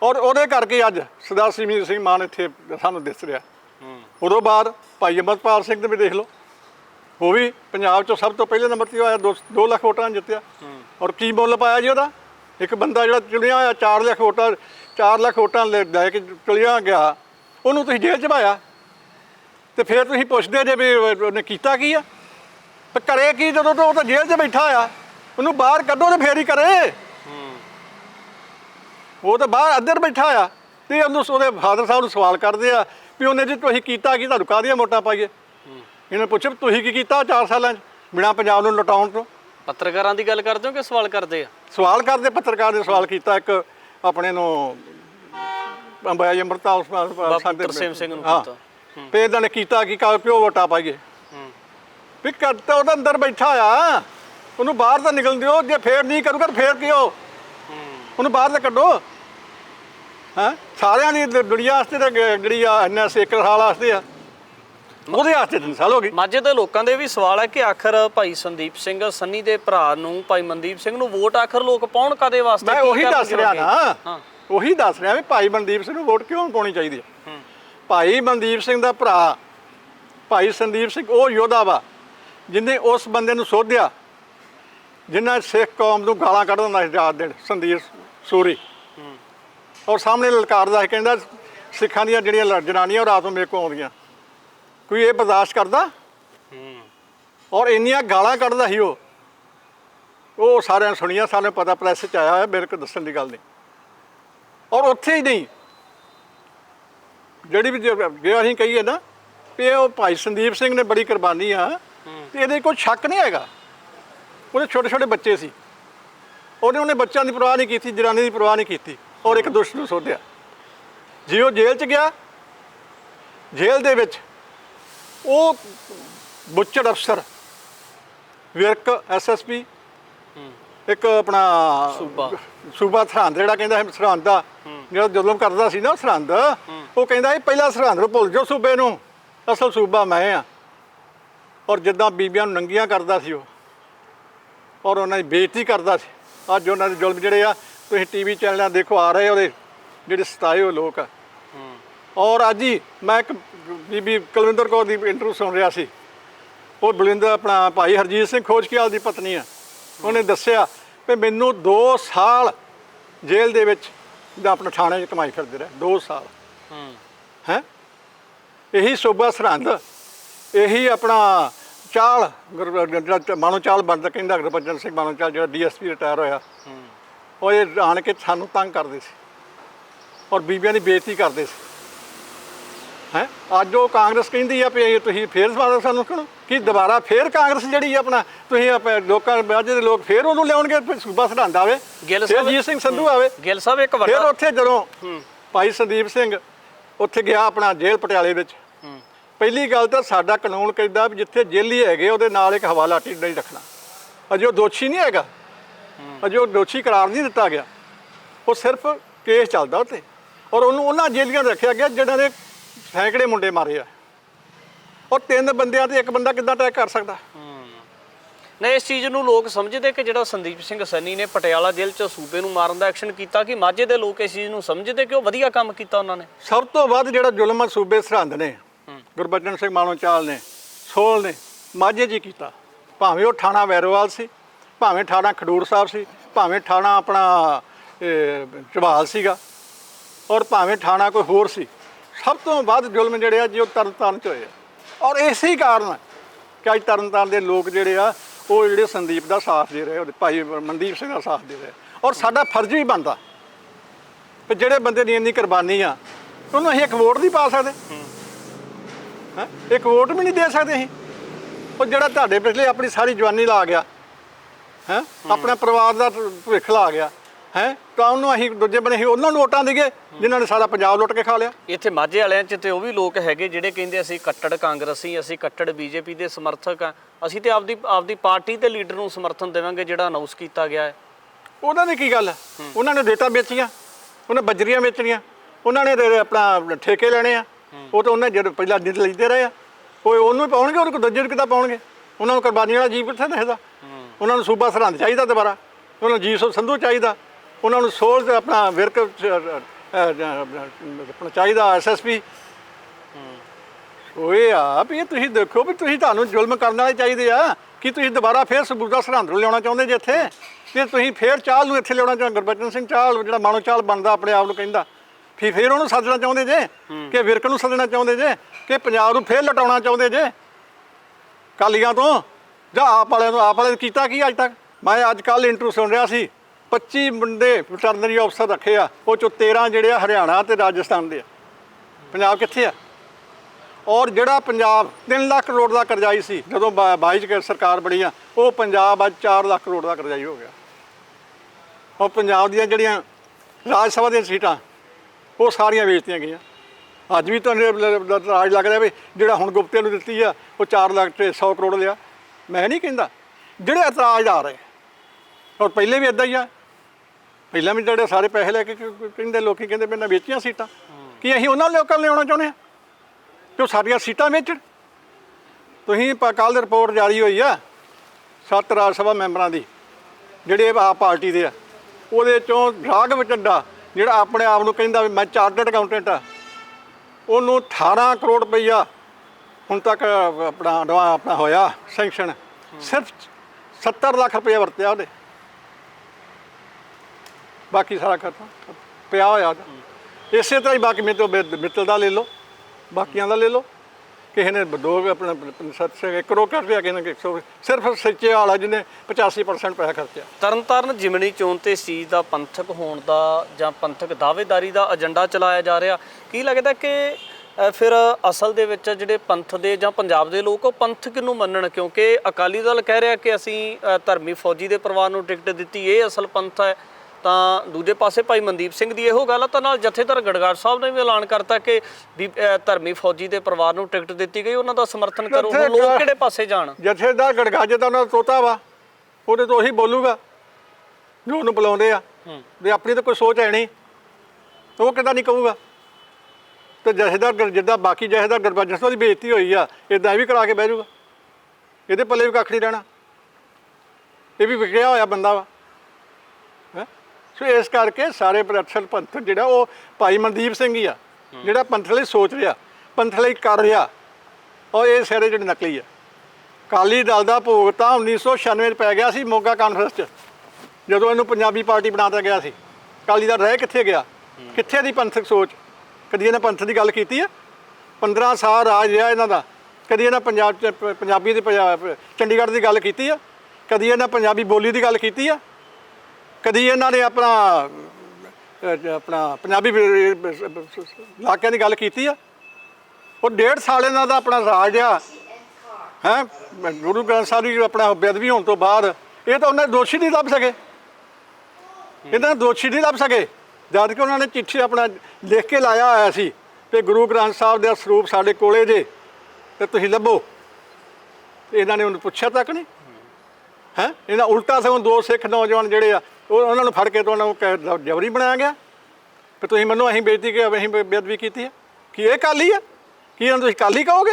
Speaker 2: ਔਰ ਉਹਦੇ ਕਰਕੇ ਅੱਜ ਸਰਦਾਰ ਸਿੰਘ ਮਾਨ ਇੱਥੇ ਸਾਨੂੰ ਦਿਸ ਰਿਹਾ। ਉਦੋਂ ਬਾਅਦ ਭਾਈ ਅਮਰਪਾਲ ਸਿੰਘ ਦੇ ਵੀ ਦੇਖ ਲਓ। ਉਹ ਵੀ ਪੰਜਾਬ 'ਚੋਂ ਸਭ ਤੋਂ ਪਹਿਲੇ ਨੰਬਰ ਤੇ ਆਇਆ 2 ਲੱਖ ਵੋਟਾਂ ਨਾਲ ਜਿੱਤਿਆ। ਔਰ ਕੀ ਮੁੱਲ ਪਾਇਆ ਜੀ ਉਹਦਾ? ਇੱਕ ਬੰਦਾ ਜਿਹੜਾ ਚੁਣਿਆ ਹੋਇਆ 4 ਲੱਖ ਵੋਟਾਂ 4 ਲੱਖ ਵੋਟਾਂ ਲੈ ਕੇ ਚੁਣਿਆ ਗਿਆ ਉਹਨੂੰ ਤੁਸੀਂ ਜੇਲ੍ਹ 'ਚ ਪਾਇਆ। ਤੇ ਫਿਰ ਤੁਸੀਂ ਪੁੱਛਦੇ ਜੇ ਵੀ ਉਹਨੇ ਕੀਤਾ ਕੀ ਆ? ਤੇ ਕਰੇ ਕੀ ਜਦੋਂ ਤੋਂ ਉਹ ਤਾਂ ਜੇਲ੍ਹ 'ਚ ਬੈਠਾ ਆ ਉਹਨੂੰ ਬਾਹਰ ਕੱਢੋ ਤੇ ਫੇਰ ਹੀ ਕਰੇ ਉਹ ਤਾਂ ਬਾਹਰ ਅੰਦਰ ਬੈਠਾ ਆ ਤੇ ਉਹਨੂੰ ਉਹਦੇ ਫਾਦਰ ਸਾਹਿਬ ਨੂੰ ਸਵਾਲ ਕਰਦੇ ਆ ਵੀ ਉਹਨੇ ਜੀ ਤੁਸੀਂ ਕੀਤਾ ਕੀ ਤੁਹਾਨੂੰ ਕਾਹਦੀਆਂ ਮੋਟਾਂ ਪਾਈਏ ਇਹਨੇ ਪੁੱਛਿਆ ਵੀ ਤੁਸੀਂ ਕੀ ਕੀਤਾ 4 ਸਾਲਾਂ 'ਚ? ਬਿਨਾਂ ਪੰਜਾਬ ਨੂੰ ਲੁਟਾਉਣ ਤੋਂ।
Speaker 1: ਪੱਤਰਕਾਰਾਂ ਦੀ ਗੱਲ ਕਰਦੇ ਹੋ ਕਿ ਸਵਾਲ ਕਰਦੇ ਆ?
Speaker 2: ਸਵਾਲ ਕਰਦੇ ਪੱਤਰਕਾਰ ਨੇ ਸਵਾਲ ਕੀਤਾ ਇੱਕ ਆਪਣੇ ਨੂੰ ਜੀ ਅੰਮ੍ਰਿਤਾ ਉਸ
Speaker 1: ਬਾਬੂ ਤਰਸੇਮ ਸਿੰਘ ਨੂੰ ਕੀਤਾ
Speaker 2: ਤੇ ਇਹਨਾਂ ਨੇ ਕੀਤਾ ਕੀ? ਕਾ ਪਿਓ ਵੋਟਾਂ ਪਾਈਏ। ਵੀ ਕਰ ਤਾਂ ਉਹਦਾ ਅੰਦਰ ਬੈਠਾ ਆ। ਉਹਨੂੰ ਬਾਹਰ ਤਾਂ ਨਿਕਲ ਦਿਓ ਜੇ ਫੇਰ ਨਹੀਂ ਕਰੂਗਾ ਤਾਂ ਫੇਰ ਕਿਉਂ? ਉਹਨੂੰ ਬਾਹਰ ਤਾਂ ਕੱਢੋ। ਹਾਂ? ਸਾਰਿਆਂ ਦੀ ਦੁਨੀਆ ਵਾਸਤੇ ਤਾਂ ਜਿਹੜੀ ਆ ਐਨਐਸ ਇੱਕ ਸਾਲ ਵਾਸਤੇ ਆ। ਉਹਦੇ ਵਾਸਤੇ ਤਿੰਨ ਸਾਲ ਹੋ ਗਏ
Speaker 1: ਮਾਝੇ ਦੇ ਲੋਕਾਂ ਦੇ ਵੀ ਸਵਾਲ ਹੈ ਕਿ ਆਖਰ ਭਾਈ ਸੰਦੀਪ ਸਿੰਘ ਸੰਨੀ ਦੇ ਭਰਾ ਨੂੰ ਭਾਈ ਮਨਦੀਪ ਸਿੰਘ ਨੂੰ ਵੋਟ ਆਖਰ ਲੋਕ ਪਾਉਣ ਕਦੇ ਵਾਸਤੇ
Speaker 2: ਮੈਂ ਉਹੀ ਦੱਸ ਰਿਹਾ ਨਾ?
Speaker 1: ਹਾਂ।
Speaker 2: ਉਹੀ ਦੱਸ ਰਿਹਾ ਵੀ ਭਾਈ ਮਨਦੀਪ ਸਿੰਘ ਨੂੰ ਵੋਟ ਕਿਉਂ ਪਾਉਣੀ ਚਾਹੀਦੀ
Speaker 1: ਹੈ?
Speaker 2: ਭਾਈ ਮਨਦੀਪ ਸਿੰਘ ਦਾ ਭਰਾ ਭਾਈ ਸੰਦੀਪ ਸਿੰਘ ਉਹ ਯੋਧਾ ਵਾ ਜਿਨੇ ਉਸ ਬੰਦੇ ਨੂੰ ਸੋਧਿਆ ਜਿਨ੍ਹਾਂ ਸਿੱਖ ਕੌਮ ਨੂੰ ਗਾਲਾਂ ਕੱਢਣ ਦਾ ਇਜਾਜ਼ਤ ਦੇਣ ਸੰਦੀਪ ਸੂਰੀ।
Speaker 1: ਹੂੰ।
Speaker 2: ਔਰ ਸਾਹਮਣੇ ਲਲਕਾਰਦਾ ਹੈ ਕਹਿੰਦਾ ਸਿੱਖਾਂ ਦੀਆਂ ਜਿਹੜੀਆਂ ਲ- ਜਨਾਨੀਆਂ ਉਹ ਰਾਤ ਨੂੰ ਮੇਰੇ ਕੋਲ ਆਉਂਦੀਆਂ। ਕੋਈ ਇਹ ਬਰਦਾਸ਼ਤ ਕਰਦਾ?
Speaker 1: ਹੂੰ।
Speaker 2: ਔਰ ਇੰਨੀਆਂ ਗਾਲਾਂ ਕੱਢਦਾ ਸੀ ਉਹ। ਉਹ ਸਾਰਿਆਂ ਸੁਣੀਆਂ ਸਾਨੂੰ ਪਤਾ ਪ੍ਰੈਸ 'ਚ ਆਇਆ ਹੋਇਆ ਮੇਰੇ ਕੋਲ ਦੱਸਣ ਦੀ ਗੱਲ ਨਹੀਂ। ਔਰ ਉੱਥੇ ਹੀ ਨਹੀਂ। ਜਿਹੜੀ ਵੀ ਜੇ ਅਸੀਂ ਕਹੀਏ ਨਾ ਵੀ ਉਹ ਭਾਈ ਸੰਦੀਪ ਸਿੰਘ ਨੇ ਬੜੀ ਕੁਰਬਾਨੀ ਆ ਤੇ ਇਹਦੇ ਕੋਈ ਸ਼ੱਕ ਨਹੀਂ ਹੈਗਾ? ਉਹਦੇ ਛੋਟੇ ਛੋਟੇ ਬੱਚੇ ਸੀ। ਉਹਨੇ ਉਹਨੇ ਬੱਚਿਆਂ ਦੀ ਪਰਵਾਹ ਨਹੀਂ ਕੀਤੀ ਜਨਾਨੀ ਦੀ ਪਰਵਾਹ ਨਹੀਂ ਕੀਤੀ ਔਰ ਇੱਕ ਦੁਸ਼ਟ ਨੂੰ ਸੋਧਿਆ। ਜੇ ਉਹ ਜੇਲ੍ਹ 'ਚ ਗਿਆ ਜੇਲ੍ਹ ਦੇ ਵਿੱਚ ਉਹ ਬੁੱਚੜ ਅਫਸਰ ਵਿਰਕ ਐਸਐਸਪੀ ਇੱਕ ਆਪਣਾ
Speaker 1: ਸੂਬਾ।
Speaker 2: ਸੂਬਾ ਸਰਹੰਦ ਜਿਹੜਾ ਕਹਿੰਦਾ ਹੈ ਸਰਹੰਦ ਦਾ ਜਿਹੜਾ ਜ਼ੁਲਮ ਕਰਦਾ ਸੀ ਨਾ ਸਰਹੰਦ ਉਹ ਕਹਿੰਦਾ ਇਹ ਪਹਿਲਾਂ ਸਰਹੰਦ ਨੂੰ ਭੁੱਲ ਜਾਓ ਸੂਬੇ ਨੂੰ ਅਸਲ ਸੂਬਾ ਮੈਂ ਆ। ਔਰ ਜਿੱਦਾਂ ਬੀਬੀਆਂ ਨੂੰ ਨੰਗੀਆਂ ਕਰਦਾ ਸੀ ਉਹ ਔਰ ਉਹਨਾਂ ਦੀ ਬੇਇੱਜ਼ਤੀ ਕਰਦਾ ਸੀ। ਅੱਜ ਉਹਨਾਂ ਦੇ ਜ਼ੁਲਮ ਜਿਹੜੇ ਆ ਤੁਸੀਂ ਟੀਵੀ ਚੈਨਲਾਂ ਦੇਖੋ ਆ ਰਹੇ ਉਹਦੇ ਜਿਹੜੇ ਸਤਾਏ ਹੋਏ ਲੋਕ ਆ। ਔਰ ਅੱਜ ਹੀ ਮੈਂ ਇੱਕ ਬੀਬੀ ਕੁਲਵਿੰਦਰ ਕੌਰ ਦੀ ਇੰਟਰਵਿਊ ਸੁਣ ਰਿਹਾ ਸੀ। ਉਹ ਬਲਿੰਦਰ ਆਪਣਾ ਭਾਈ ਹਰਜੀਤ ਸਿੰਘ ਖੋਜਕੀਵਾਲ ਦੀ ਪਤਨੀ ਆ। ਉਹਨੇ ਦੱਸਿਆ ਕਿ ਮੈਨੂੰ 2 ਸਾਲ ਜੇਲ੍ਹ ਦੇ ਵਿੱਚ ਜਾਂ ਆਪਣਾ ਥਾਣੇ 'ਚ ਕਮਾਈ ਕਰਦੇ ਰਹੇ 2 ਸਾਲ।
Speaker 1: ਹੂੰ।
Speaker 2: ਹੈ? ਇਹੀ ਸੂਬਾ ਸਰਹੰਦ ਇਹੀ ਆਪਣਾ ਚਾਲ ਜਿਹੜਾ ਮਾਨੋ ਚਾਲ ਬਣਦਾ ਕਹਿੰਦਾ ਗੁਰਬਚਨ ਸਿੰਘ ਮਾਨੋ ਚਾਲ ਜਿਹੜਾ ਡੀਐਸਪੀ ਰਿਟਾਇਰ ਹੋਇਆ। ਉਹ ਇਹ ਆਣ ਕੇ ਸਾਨੂੰ ਤੰਗ ਕਰਦੇ ਸੀ। ਔਰ ਬੀਬੀਆਂ ਦੀ ਬੇਇੱਜ਼ਤੀ ਕਰਦੇ ਸੀ। ਹੈ? ਅੱਜ ਉਹ ਕਾਂਗਰਸ ਕਹਿੰਦੀ ਆ ਵੀ ਤੁਸੀਂ ਫੇਰ ਸਵਾਲ ਸਾਨੂੰ ਕਰੋ ਕੀ ਦੁਬਾਰਾ ਫੇਰ ਕਾਂਗਰਸ ਜਿਹੜੀ ਆਪਣਾ ਤੁਸੀਂ ਲੋਕਾਂ ਮਾਝੇ ਦੇ ਲੋਕ ਫੇਰ ਉਹਨੂੰ ਲਿਆਉਣਗੇ ਫਿਰ ਸੂਬਾ ਸਰਹੰਦ ਆਵੇ
Speaker 1: ਗਿੱਲ
Speaker 2: ਫਿਰ
Speaker 1: ਸਾਹਿਬ-
Speaker 2: ਜੀਤ ਸਿੰਘ ਸੰਧੂ ਆਵੇ।
Speaker 1: ਗਿੱਲ ਸਾਹਿਬ ਇੱਕ
Speaker 2: ਫਿਰ
Speaker 1: ਵੱਡਾ
Speaker 2: ਉੱਥੇ ਜਦੋਂ
Speaker 1: ਹੂੰ।
Speaker 2: ਭਾਈ ਸੰਦੀਪ ਸਿੰਘ ਉੱਥੇ ਗਿਆ ਆਪਣਾ ਜੇਲ੍ਹ ਪਟਿਆਲੇ ਵਿੱਚ।
Speaker 1: ਹੂੰ।
Speaker 2: ਪਹਿਲੀ ਗੱਲ ਤਾਂ ਸਾਡਾ ਕਾਨੂੰਨ ਕਹਿੰਦਾ ਵੀ ਜਿੱਥੇ ਜੇਲੀ ਹੈਗੇ ਉਹਦੇ ਨਾਲ ਇੱਕ ਹਵਾਲਾਟੀ ਨਹੀਂ ਰੱਖਣਾ। ਅਜੇ ਉਹ ਦੋਸ਼ੀ ਨਹੀਂ ਹੈਗਾ। ਅਜੇ ਉਹ ਦੋਸ਼ੀ ਕਰਾਰ ਨਹੀਂ ਦਿੱਤਾ ਗਿਆ। ਉਹ ਸਿਰਫ ਕੇਸ ਚੱਲਦਾ ਉੱਤੇ ਔਰ ਉਹਨੂੰ ਉਹਨਾਂ ਜੇਲੀਆਂ ਰੱਖਿਆ ਗਿਆ ਜਿਹਨਾਂ ਨੇ ਸੈਂਕੜੇ ਮੁੰਡੇ ਮਾਰੇ ਆ? ਔਰ ਤਿੰਨ ਬੰਦਿਆਂ ਤੇ ਇੱਕ ਬੰਦਾ ਕਿੱਦਾਂ ਅਟੈਕ ਕਰ ਸਕਦਾ?
Speaker 1: ਨਹੀਂ ਇਸ ਚੀਜ਼ ਨੂੰ ਲੋਕ ਸਮਝਦੇ ਕਿ ਜਿਹੜਾ ਸੰਦੀਪ ਸਿੰਘ ਸੈਣੀ ਨੇ ਪਟਿਆਲਾ ਜੇਲ੍ਹ 'ਚ ਸੂਬੇ ਨੂੰ ਮਾਰਨ ਦਾ ਐਕਸ਼ਨ ਕੀਤਾ ਕਿ ਮਾਝੇ ਦੇ ਲੋਕ ਇਸ ਚੀਜ਼ ਨੂੰ ਸਮਝਦੇ ਕਿ ਉਹ ਵਧੀਆ ਕੰਮ ਕੀਤਾ ਉਹਨਾਂ ਨੇ?
Speaker 2: ਸਭ ਤੋਂ ਵੱਧ ਜਿਹੜਾ ਜ਼ੁਲਮ ਆ ਸੂਬੇ ਸਰਹੰਦ ਨੇ
Speaker 1: ਹੂੰ।
Speaker 2: ਗੁਰਬਚਨ ਸਿੰਘ ਮਾਨੋਚਾਲ ਨੇ ਸੋਲ ਨੇ ਮਾਝੇ ਜੀ ਕੀਤਾ। ਭਾਵੇਂ ਉਹ ਥਾਣਾ ਵੈਰੋਵਾਲ ਸੀ ਭਾਵੇਂ ਥਾਣਾ ਖਡੂਰ ਸਾਹਿਬ ਸੀ ਭਾਵੇਂ ਥਾਣਾ ਆਪਣਾ ਝਬਾਲ ਸੀਗਾ ਔਰ ਭਾਵੇਂ ਥਾਣਾ ਕੋਈ ਹੋਰ ਸੀ। ਸਭ ਤੋਂ ਵੱਧ ਜ਼ੁਲਮ ਜਿਹੜੇ ਆ ਜੀ ਉਹ ਤਰਨਤਾਰਨ ਚ ਹੋਏ ਆ। ਔਰ ਇਸੇ ਕਾਰਨ ਕਿ ਅੱਜ ਤਰਨਤਾਰਨ ਦੇ ਲੋਕ ਜਿਹੜੇ ਆ ਉਹ ਜਿਹੜੇ ਸੰਦੀਪ ਦਾ ਸਾਥ ਦੇ ਰਹੇ ਉਹਦੇ ਭਾਈ ਮਨਦੀਪ ਸਿੰਘ ਦਾ ਸਾਥ ਦੇ ਰਹੇ ਔਰ ਸਾਡਾ ਫਰਜ਼ ਵੀ ਬਣਦਾ ਤੇ ਜਿਹੜੇ ਬੰਦੇ ਦੀ ਇੰਨੀ ਕੁਰਬਾਨੀ ਆ ਉਹਨੂੰ ਅਸੀਂ ਇੱਕ ਵੋਟ ਨਹੀਂ ਪਾ ਸਕਦੇ। ਹੈ? ਇੱਕ ਵੋਟ ਵੀ ਨਹੀਂ ਦੇ ਸਕਦੇ ਅਸੀਂ। ਉਹ ਜਿਹੜਾ ਤੁਹਾਡੇ ਪਿਛਲੇ ਆਪਣੀ ਸਾਰੀ ਜਵਾਨੀ ਲਾ ਗਿਆ। ਹੈ। ਆਪਣਾ ਪਰਿਵਾਰ ਦਾ ਭਵਿੱਖ ਲਾ ਗਿਆ। ਹੈ? ਤਾਂ ਉਹਨੂੰ ਅਸੀਂ ਦੂਜੇ ਬਣੇ ਅਸੀਂ ਉਹਨਾਂ ਨੂੰ ਵੋਟਾਂ ਦੇਈਏ ਜਿਨ੍ਹਾਂ ਨੇ ਸਾਰਾ ਪੰਜਾਬ ਲੁੱਟ ਕੇ ਖਾ ਲਿਆ।
Speaker 1: ਇੱਥੇ ਮਾਝੇ ਵਾਲਿਆਂ 'ਚ ਤੇ ਉਹ ਵੀ ਲੋਕ ਹੈਗੇ ਜਿਹੜੇ ਕਹਿੰਦੇ ਅਸੀਂ ਕੱਟੜ ਕਾਂਗਰਸੀ ਅਸੀਂ ਕੱਟੜ ਬੀਜੇਪੀ ਦੇ ਸਮਰਥਕ ਆ ਅਸੀਂ ਤੇ ਆਪਦੀ ਆਪਦੀ ਪਾਰਟੀ ਤੇ ਲੀਡਰ ਨੂੰ ਸਮਰਥਨ ਦੇਵਾਂਗੇ ਜਿਹੜਾ ਅਨਾਉਂਸ ਕੀਤਾ ਗਿਆ ਹੈ।
Speaker 2: ਉਹਨਾਂ ਨੇ ਕੀ ਗੱਲ? ਉਹਨਾਂ ਨੇ ਰੇਟਾਂ ਵੇਚੀਆਂ ਉਹਨਾਂ ਬੱਜਰੀਆਂ ਵੇਚਣੀਆਂ ਉਹਨਾਂ ਨੇ ਆਪਣਾ ਠੇਕੇ ਲੈਣੇ ਆ। ਉਹ ਤਾਂ ਉਹਨੇ ਜਦੋਂ ਪਹਿਲਾਂ ਦਿਨ ਲੈਂਦੇ ਰਹੇ ਆ। ਉਹ ਉਹਨੂੰ ਹੀ ਪਾਉਣਗੇ ਉਹਨੂੰ ਦੂਜੇ ਨੂੰ ਕਿੱਦਾਂ ਪਾਉਣਗੇ? ਉਹਨਾਂ ਨੂੰ ਕੁਰਬਾਨੀ ਵਾਲਾ ਜੀਵ ਕਿੱਥੇ ਦਿਖਦਾ ਉਹਨਾਂ ਨੂੰ ਸੂਬਾ ਸਰਹੰਦ ਚਾਹੀਦਾ ਦੁਬਾਰਾ। ਉਹਨਾਂ ਨੂੰ ਜੀਸੋ ਸੰਧੂ ਚਾਹੀਦਾ। ਉਹਨਾਂ ਨੂੰ ਤੇ ਆਪਣਾ ਵਿਰਕ ਆਪਣਾ ਚਾਹੀਦਾ ਐਸਐਸਪੀ ਓਏ ਆ ਵੀ ਇਹ ਤੁਸੀਂ ਦੇਖੋ ਵੀ ਤੁਸੀਂ ਤੁਹਾਨੂੰ ਜ਼ੁਲਮ ਕਰਨ ਵਾਲੇ ਚਾਹੀਦੇ ਆ। ਕਿ ਤੁਸੀਂ ਦੁਬਾਰਾ ਫੇਰ ਸਬੂਤਾ ਸਰਹੰਦ ਨੂੰ ਲਿਆਉਣਾ ਚਾਹੁੰਦੇ ਜੇ ਇੱਥੇ? ਕਿ ਤੁਸੀਂ ਫੇਰ ਚਾਲ ਨੂੰ ਇੱਥੇ ਲਿਆਉਣਾ ਚਾਹੁੰਦੇ ਗੁਰਬਚਨ ਸਿੰਘ ਚਾਲ ਜਿਹੜਾ ਮਾਨੋ ਚਾਲ ਬਣਦਾ ਆਪਣੇ ਆਪ ਨੂੰ ਕਹਿੰਦਾ। ਫਿਰ ਫੇਰ ਉਹਨੂੰ ਸੱਦਣਾ ਚਾਹੁੰਦੇ ਜੇ? ਕਿ ਵਿਰਕ ਨੂੰ ਸੱਦਣਾ ਚਾਹੁੰਦੇ ਜੇ? ਕਿ ਪੰਜਾਬ ਨੂੰ ਫੇਰ ਲਟਾਉਣਾ ਚਾਹੁੰਦੇ ਜੇ? ਕਾਲੀਆਂ ਤੋਂ? ਜਾਂ ਆਪ ਵਾਲਿਆਂ ਤੋਂ? ਆਪ ਵਾਲਿਆਂ ਨੇ ਕੀਤਾ ਕੀ ਅੱਜ ਤੱਕ? ਮੈਂ ਅੱਜ ਕੱਲ ਇੰਟਰਵਿਊ ਸੁਣ ਰਿਹਾ ਸੀ। 25 ਮੁੰਡੇ ਵੈਟਰਨਰੀ ਅਫਸਰ ਰੱਖੇ ਆ, ਉਹ ਚੋਂ 13 ਜਿਹੜੇ ਆ ਹਰਿਆਣਾ ਤੇ ਰਾਜਸਥਾਨ ਦੇ ਆ। ਪੰਜਾਬ ਕਿੱਥੇ ਆ? ਔਰ ਜਿਹੜਾ ਪੰਜਾਬ 3 ਲੱਖ ਕਰੋੜ ਦਾ ਕਰਜ਼ਾਈ ਸੀ, ਜਦੋਂ ਬਾ- ਬਾਈ ਚ ਸਰਕਾਰ ਬਣੀ ਆ, ਉਹ ਪੰਜਾਬ ਅੱਜ 4 ਲੱਖ ਕਰੋੜ ਦਾ ਕਰਜ਼ਾਈ ਹੋ ਗਿਆ। ਔਰ ਪੰਜਾਬ ਦੀਆਂ ਜਿਹੜੀਆਂ ਰਾਜ ਸਭਾ ਦੀਆਂ ਸੀਟਾਂ, ਉਹ ਸਾਰੀਆਂ ਵੇਚਤੀਆਂ ਗਈਆਂ। ਅੱਜ ਵੀ ਤੁਹਾਨੂੰ ਰਾਜ ਲੱਗ ਰਿਹਾ ਵੀ ਜਿਹੜਾ ਹੁਣ ਗੁਪਤੇ ਨੂੰ ਦਿੱਤੀ ਆ, ਉਹ 4 ਲੱਖ ਤੇ 100 ਕਰੋੜ ਲਿਆ। ਮੈਂ ਨਹੀਂ ਕਹਿੰਦਾ, ਜਿਹੜੇ ਇਤਰਾਜ਼ ਆ ਰਹੇ, ਔਰ ਪਹਿਲੇ ਵੀ ਇਦਾਂ ਹੀ ਆ ਪਹਿਲਾਂ ਵੀ ਜਿਹੜੇ ਸਾਰੇ ਪੈਸੇ ਲੈ ਕੇ ਕ- ਕ- ਕਹਿੰਦੇ ਲੋਕੀ ਕਹਿੰਦੇ ਮੈਨਾਂ ਵੇਚੀਆਂ ਸੀਟਾਂ। ਕੀ ਅਸੀਂ ਉਹਨਾਂ ਲੋਕਾਂ ਨੂੰ ਲਿਆਉਣਾ ਚਾਹੁੰਦੇ ਹਾਂ? ਕਿ ਉਹ ਸਾਡੀਆਂ ਸੀਟਾਂ ਵੇਚਣ। ਤੁਸੀਂ ਕੱਲ੍ਹ ਦੀ ਰਿਪੋਰਟ ਜਾਰੀ ਹੋਈ ਆ, ਸੱਤ ਰਾਜ ਸਭਾ ਮੈਂਬਰਾਂ ਦੀ, ਜਿਹੜੇ ਆਪ ਪਾਰਟੀ ਦੇ ਆ। ਉਹਦੇ ਚੋਂ ਰਾਘਵ ਚੱਡਾ, ਜਿਹੜਾ ਆਪਣੇ ਆਪ ਨੂੰ ਕਹਿੰਦਾ ਵੀ ਮੈਂ ਚਾਰਟਰਡ ਅਕਾਊਂਟੈਂਟ ਆ, ਉਹਨੂੰ 18 ਕਰੋੜ ਰੁਪਈਆ ਹੁਣ ਤੱਕ ਆਪਣਾ ਅਡਵਾ- ਆਪਣਾ ਹੋਇਆ ਸੈਂਕਸ਼ਨ ਸਿਰਫ 70 ਲੱਖ ਰੁਪਈਆ ਵਰਤਿਆ ਉਹਦੇ। ਬਾਕੀ ਸਾਰਾ ਖਤਮ ਪਿਆ ਹੋਇਆ ਇਸੇ ਤਰ੍ਹਾਂ ਹੀ ਬਾਕੀ ਮੇਰੇ ਤੋਂ ਮਿ- ਮਿੱਤਲ ਦਾ ਲੈ ਲਓ ਬਾਕੀਆਂ ਦਾ ਲੈ ਲਓ। ਕਿਸੇ ਨੇ ਦੋ ਆਪਣਾ 700 1 ਕਰੋੜ ਕਰ ਰਿਹਾ ਕਿਸੇ ਨੇ 100 ਸਿਰਫ ਸੱਚੇ ਵਾਲਾ ਜਿਹਨੇ 85% ਪੈਸਾ ਖਰਚਿਆ।
Speaker 1: ਤਰਨਤਾਰਨ ਜਿਮਣੀ ਚੋਣ ਤੇ ਇਸ ਚੀਜ਼ ਦਾ ਪੰਥਕ ਹੋਣ ਦਾ ਜਾਂ ਪੰਥਕ ਦਾਅਵੇਦਾਰੀ ਦਾ ਏਜੰਡਾ ਚਲਾਇਆ ਜਾ ਰਿਹਾ। ਕੀ ਲੱਗਦਾ ਕਿ ਅ, ਫਿਰ ਅਸਲ ਦੇ ਵਿੱਚ ਜਿਹੜੇ ਪੰਥ ਦੇ ਜਾਂ ਪੰਜਾਬ ਦੇ ਲੋਕ ਉਹ ਪੰਥਕ ਨੂੰ ਮੰਨਣ? ਕਿਉਂਕਿ ਅਕਾਲੀ ਦਲ ਕਹਿ ਰਿਹਾ ਕਿ ਅਸੀਂ ਅ, ਧਰਮੀ ਫੌਜੀ ਦੇ ਪਰਿਵਾਰ ਨੂੰ ਟਿਕਟ ਦਿੱਤੀ ਇਹ ਅਸਲ ਪੰਥ ਹੈ। ਤਾਂ ਦੂਜੇ ਪਾਸੇ ਭਾਈ ਮਨਦੀਪ ਸਿੰਘ ਦੀ ਇਹੋ ਗੱਲ ਆ ਤਾਂ ਨਾਲ ਜਥੇਦਾਰ ਗੜਗੜ ਸਾਹਿਬ ਨੇ ਵੀ ਐਲਾਨ ਕਰਤਾ ਕਿ ਧਰਮੀ ਫੌਜੀ ਦੇ ਪਰਿਵਾਰ ਨੂੰ ਟਿਕਟ ਦਿੱਤੀ ਗਈ ਉਹਨਾਂ ਦਾ ਸਮਰਥਨ ਕਰੋ। ਹੁਣ ਲੋਕ ਕਿਹੜੇ ਪਾਸੇ ਜਾਣ?
Speaker 2: ਜਥੇਦਾਰ ਗੜਗਾਜੇ ਦਾ ਉਹਨਾਂ ਦਾ ਤੋਤਾ ਵਾ ਉਹਦੇ ਤੋਂ ਉਹੀ ਬੋਲੂਗਾ ਜੋ ਉਹਨੂੰ ਬੁਲਾਉਂਦੇ ਆ। ਵੀ ਆਪਣੀ ਤਾਂ ਕੋਈ ਸੋਚ ਹੈ ਨਹੀਂ ਉਹ ਕਿਦਾਂ ਨਹੀਂ ਕਹੂਗਾ। ਤੇ ਜਥੇਦਾਰ ਜਿੱਦਾਂ ਬਾਕੀ ਜਥੇਦਾਰ ਗੁਰਬਚਨ ਸਿੰਘ ਦੀ ਬੇਇੱਜ਼ਤੀ ਹੋਈ ਆ ਇਦਾਂ ਵੀ ਕਰਾ ਕੇ ਬਹਿ ਜਾਊਗਾ। ਇਹਦੇ ਪੱਲੇ ਵੀ ਕੱਖ ਨਹੀਂ ਰਹਿਣਾ। ਇਹ ਵੀ ਵਿਗੜਿਆ ਹੋਇਆ ਬੰਦਾ ਵਾ। ਸੋ ਇਸ ਕਰਕੇ ਸਾਰੇ ਪ੍ਰਦਰਸ਼ਨ ਪੰਥ ਜਿਹੜਾ ਉਹ ਭਾਈ ਮਨਦੀਪ ਸਿੰਘ ਹੀ ਆ ਜਿਹੜਾ ਪੰਥ ਲਈ ਸੋਚ ਰਿਹਾ ਪੰਥ ਲਈ ਕਰ ਰਿਹਾ ਔਰ ਇਹ ਸਾਰੇ ਜਿਹੜੇ ਨਕਲੀ ਆ। ਕਾਲੀ ਦਲ ਦਾ ਭੋਗ ਤਾਂ 1996 ਚ ਪੈ ਗਿਆ ਸੀ ਮੋਗਾ ਕਾਨਫਰੰਸ ਚ ਜਦੋਂ ਇਹਨੂੰ ਪੰਜਾਬੀ ਪਾਰਟੀ ਬਣਾਤਾ ਗਿਆ ਸੀ। ਕਾਲੀ ਦਲ ਰਹਿ ਕਿੱਥੇ ਗਿਆ? ਕਿੱਥੇ ਦੀ ਪੰਥਕ ਸੋਚ? ਕਦੀ ਇਹਨਾਂ ਪੰਥ ਦੀ ਗੱਲ ਕੀਤੀ ਆ? 15 ਸਾਲ ਰਾਜ ਰਿਹਾ ਇਹਨਾਂ ਦਾ। ਕਦੀ ਇਹਨਾਂ ਪੰਜਾਬ ਪੰਜਾਬੀ ਦੀ ਚੰਡੀਗੜ੍ਹ ਦੀ ਗੱਲ ਕੀਤੀ ਆ? ਕਦੀ ਇਹਨਾਂ ਪੰਜਾਬੀ ਬੋਲੀ ਦੀ ਗੱਲ ਕੀਤੀ ਆ? ਕਦੀ ਇਹਨਾਂ ਨੇ ਆਪਣਾ ਆਪਣਾ ਪੰਜਾਬੀ ਇਲਾਕਿਆਂ ਦੀ ਗੱਲ ਕੀਤੀ ਆ? ਉਹ ਡੇਢ ਸਾਲ ਇਹਨਾਂ ਦਾ ਆਪਣਾ ਰਾਜ ਆ। ਹੈ? ਗੁਰੂ ਗ੍ਰੰਥ ਸਾਹਿਬ ਜੀ ਆਪਣਾ ਬੇਅਦਬੀ ਹੋਣ ਤੋਂ ਬਾਅਦ, ਇਹ ਤਾਂ ਉਹਨਾਂ ਦੇ ਦੋਸ਼ੀ ਨਹੀਂ ਲੱਭ ਸਕੇ। ਇਹਨਾਂ ਦੇ ਦੋਸ਼ੀ ਨਹੀਂ ਲੱਭ ਸਕੇ। ਜਦ ਕਿ ਉਹਨਾਂ ਨੇ ਚਿੱਠੀ ਆਪਣਾ ਲਿਖ ਕੇ ਲਾਇਆ ਹੋਇਆ ਸੀ ਕਿ ਗੁਰੂ ਗ੍ਰੰਥ ਸਾਹਿਬ ਦਾ ਸਰੂਪ ਸਾਡੇ ਕੋਲੇ ਜੇ, ਤੇ ਤੁਸੀਂ ਲੱਭੋ। ਇਹਨਾਂ ਨੇ ਉਹਨੂੰ ਪੁੱਛਿਆ ਤੱਕ ਨਹੀਂ? ਹੈ? ਇਹਨਾਂ ਉਲਟਾ ਸਗੋਂ ਦੋ ਸਿੱਖ ਨੌਜਵਾਨ ਜਿਹੜੇ ਆ ਉਹ ਉਹਨਾਂ ਨੂੰ ਫੜ ਕੇ ਤੋਂ ਉਹਨਾਂ ਨੂੰ ਕਹਿ- ਜਬਰੀ ਬਣਾਇਆ ਗਿਆ। ਕਿ ਤੁਸੀਂ ਮੰਨੋ ਅਸੀਂ ਬੇਇੱਜ਼ਤੀ ਕਿ ਅਸੀਂ ਬੇ- ਬੇਅਦਬੀ ਕੀਤੀ ਹੈ। ਕੀ ਇਹ ਕਾਲੀ ਆ ਕੀ ਇਹਨਾਂ ਤੁਸੀਂ ਕਾਲੀ ਕਹੋਗੇ?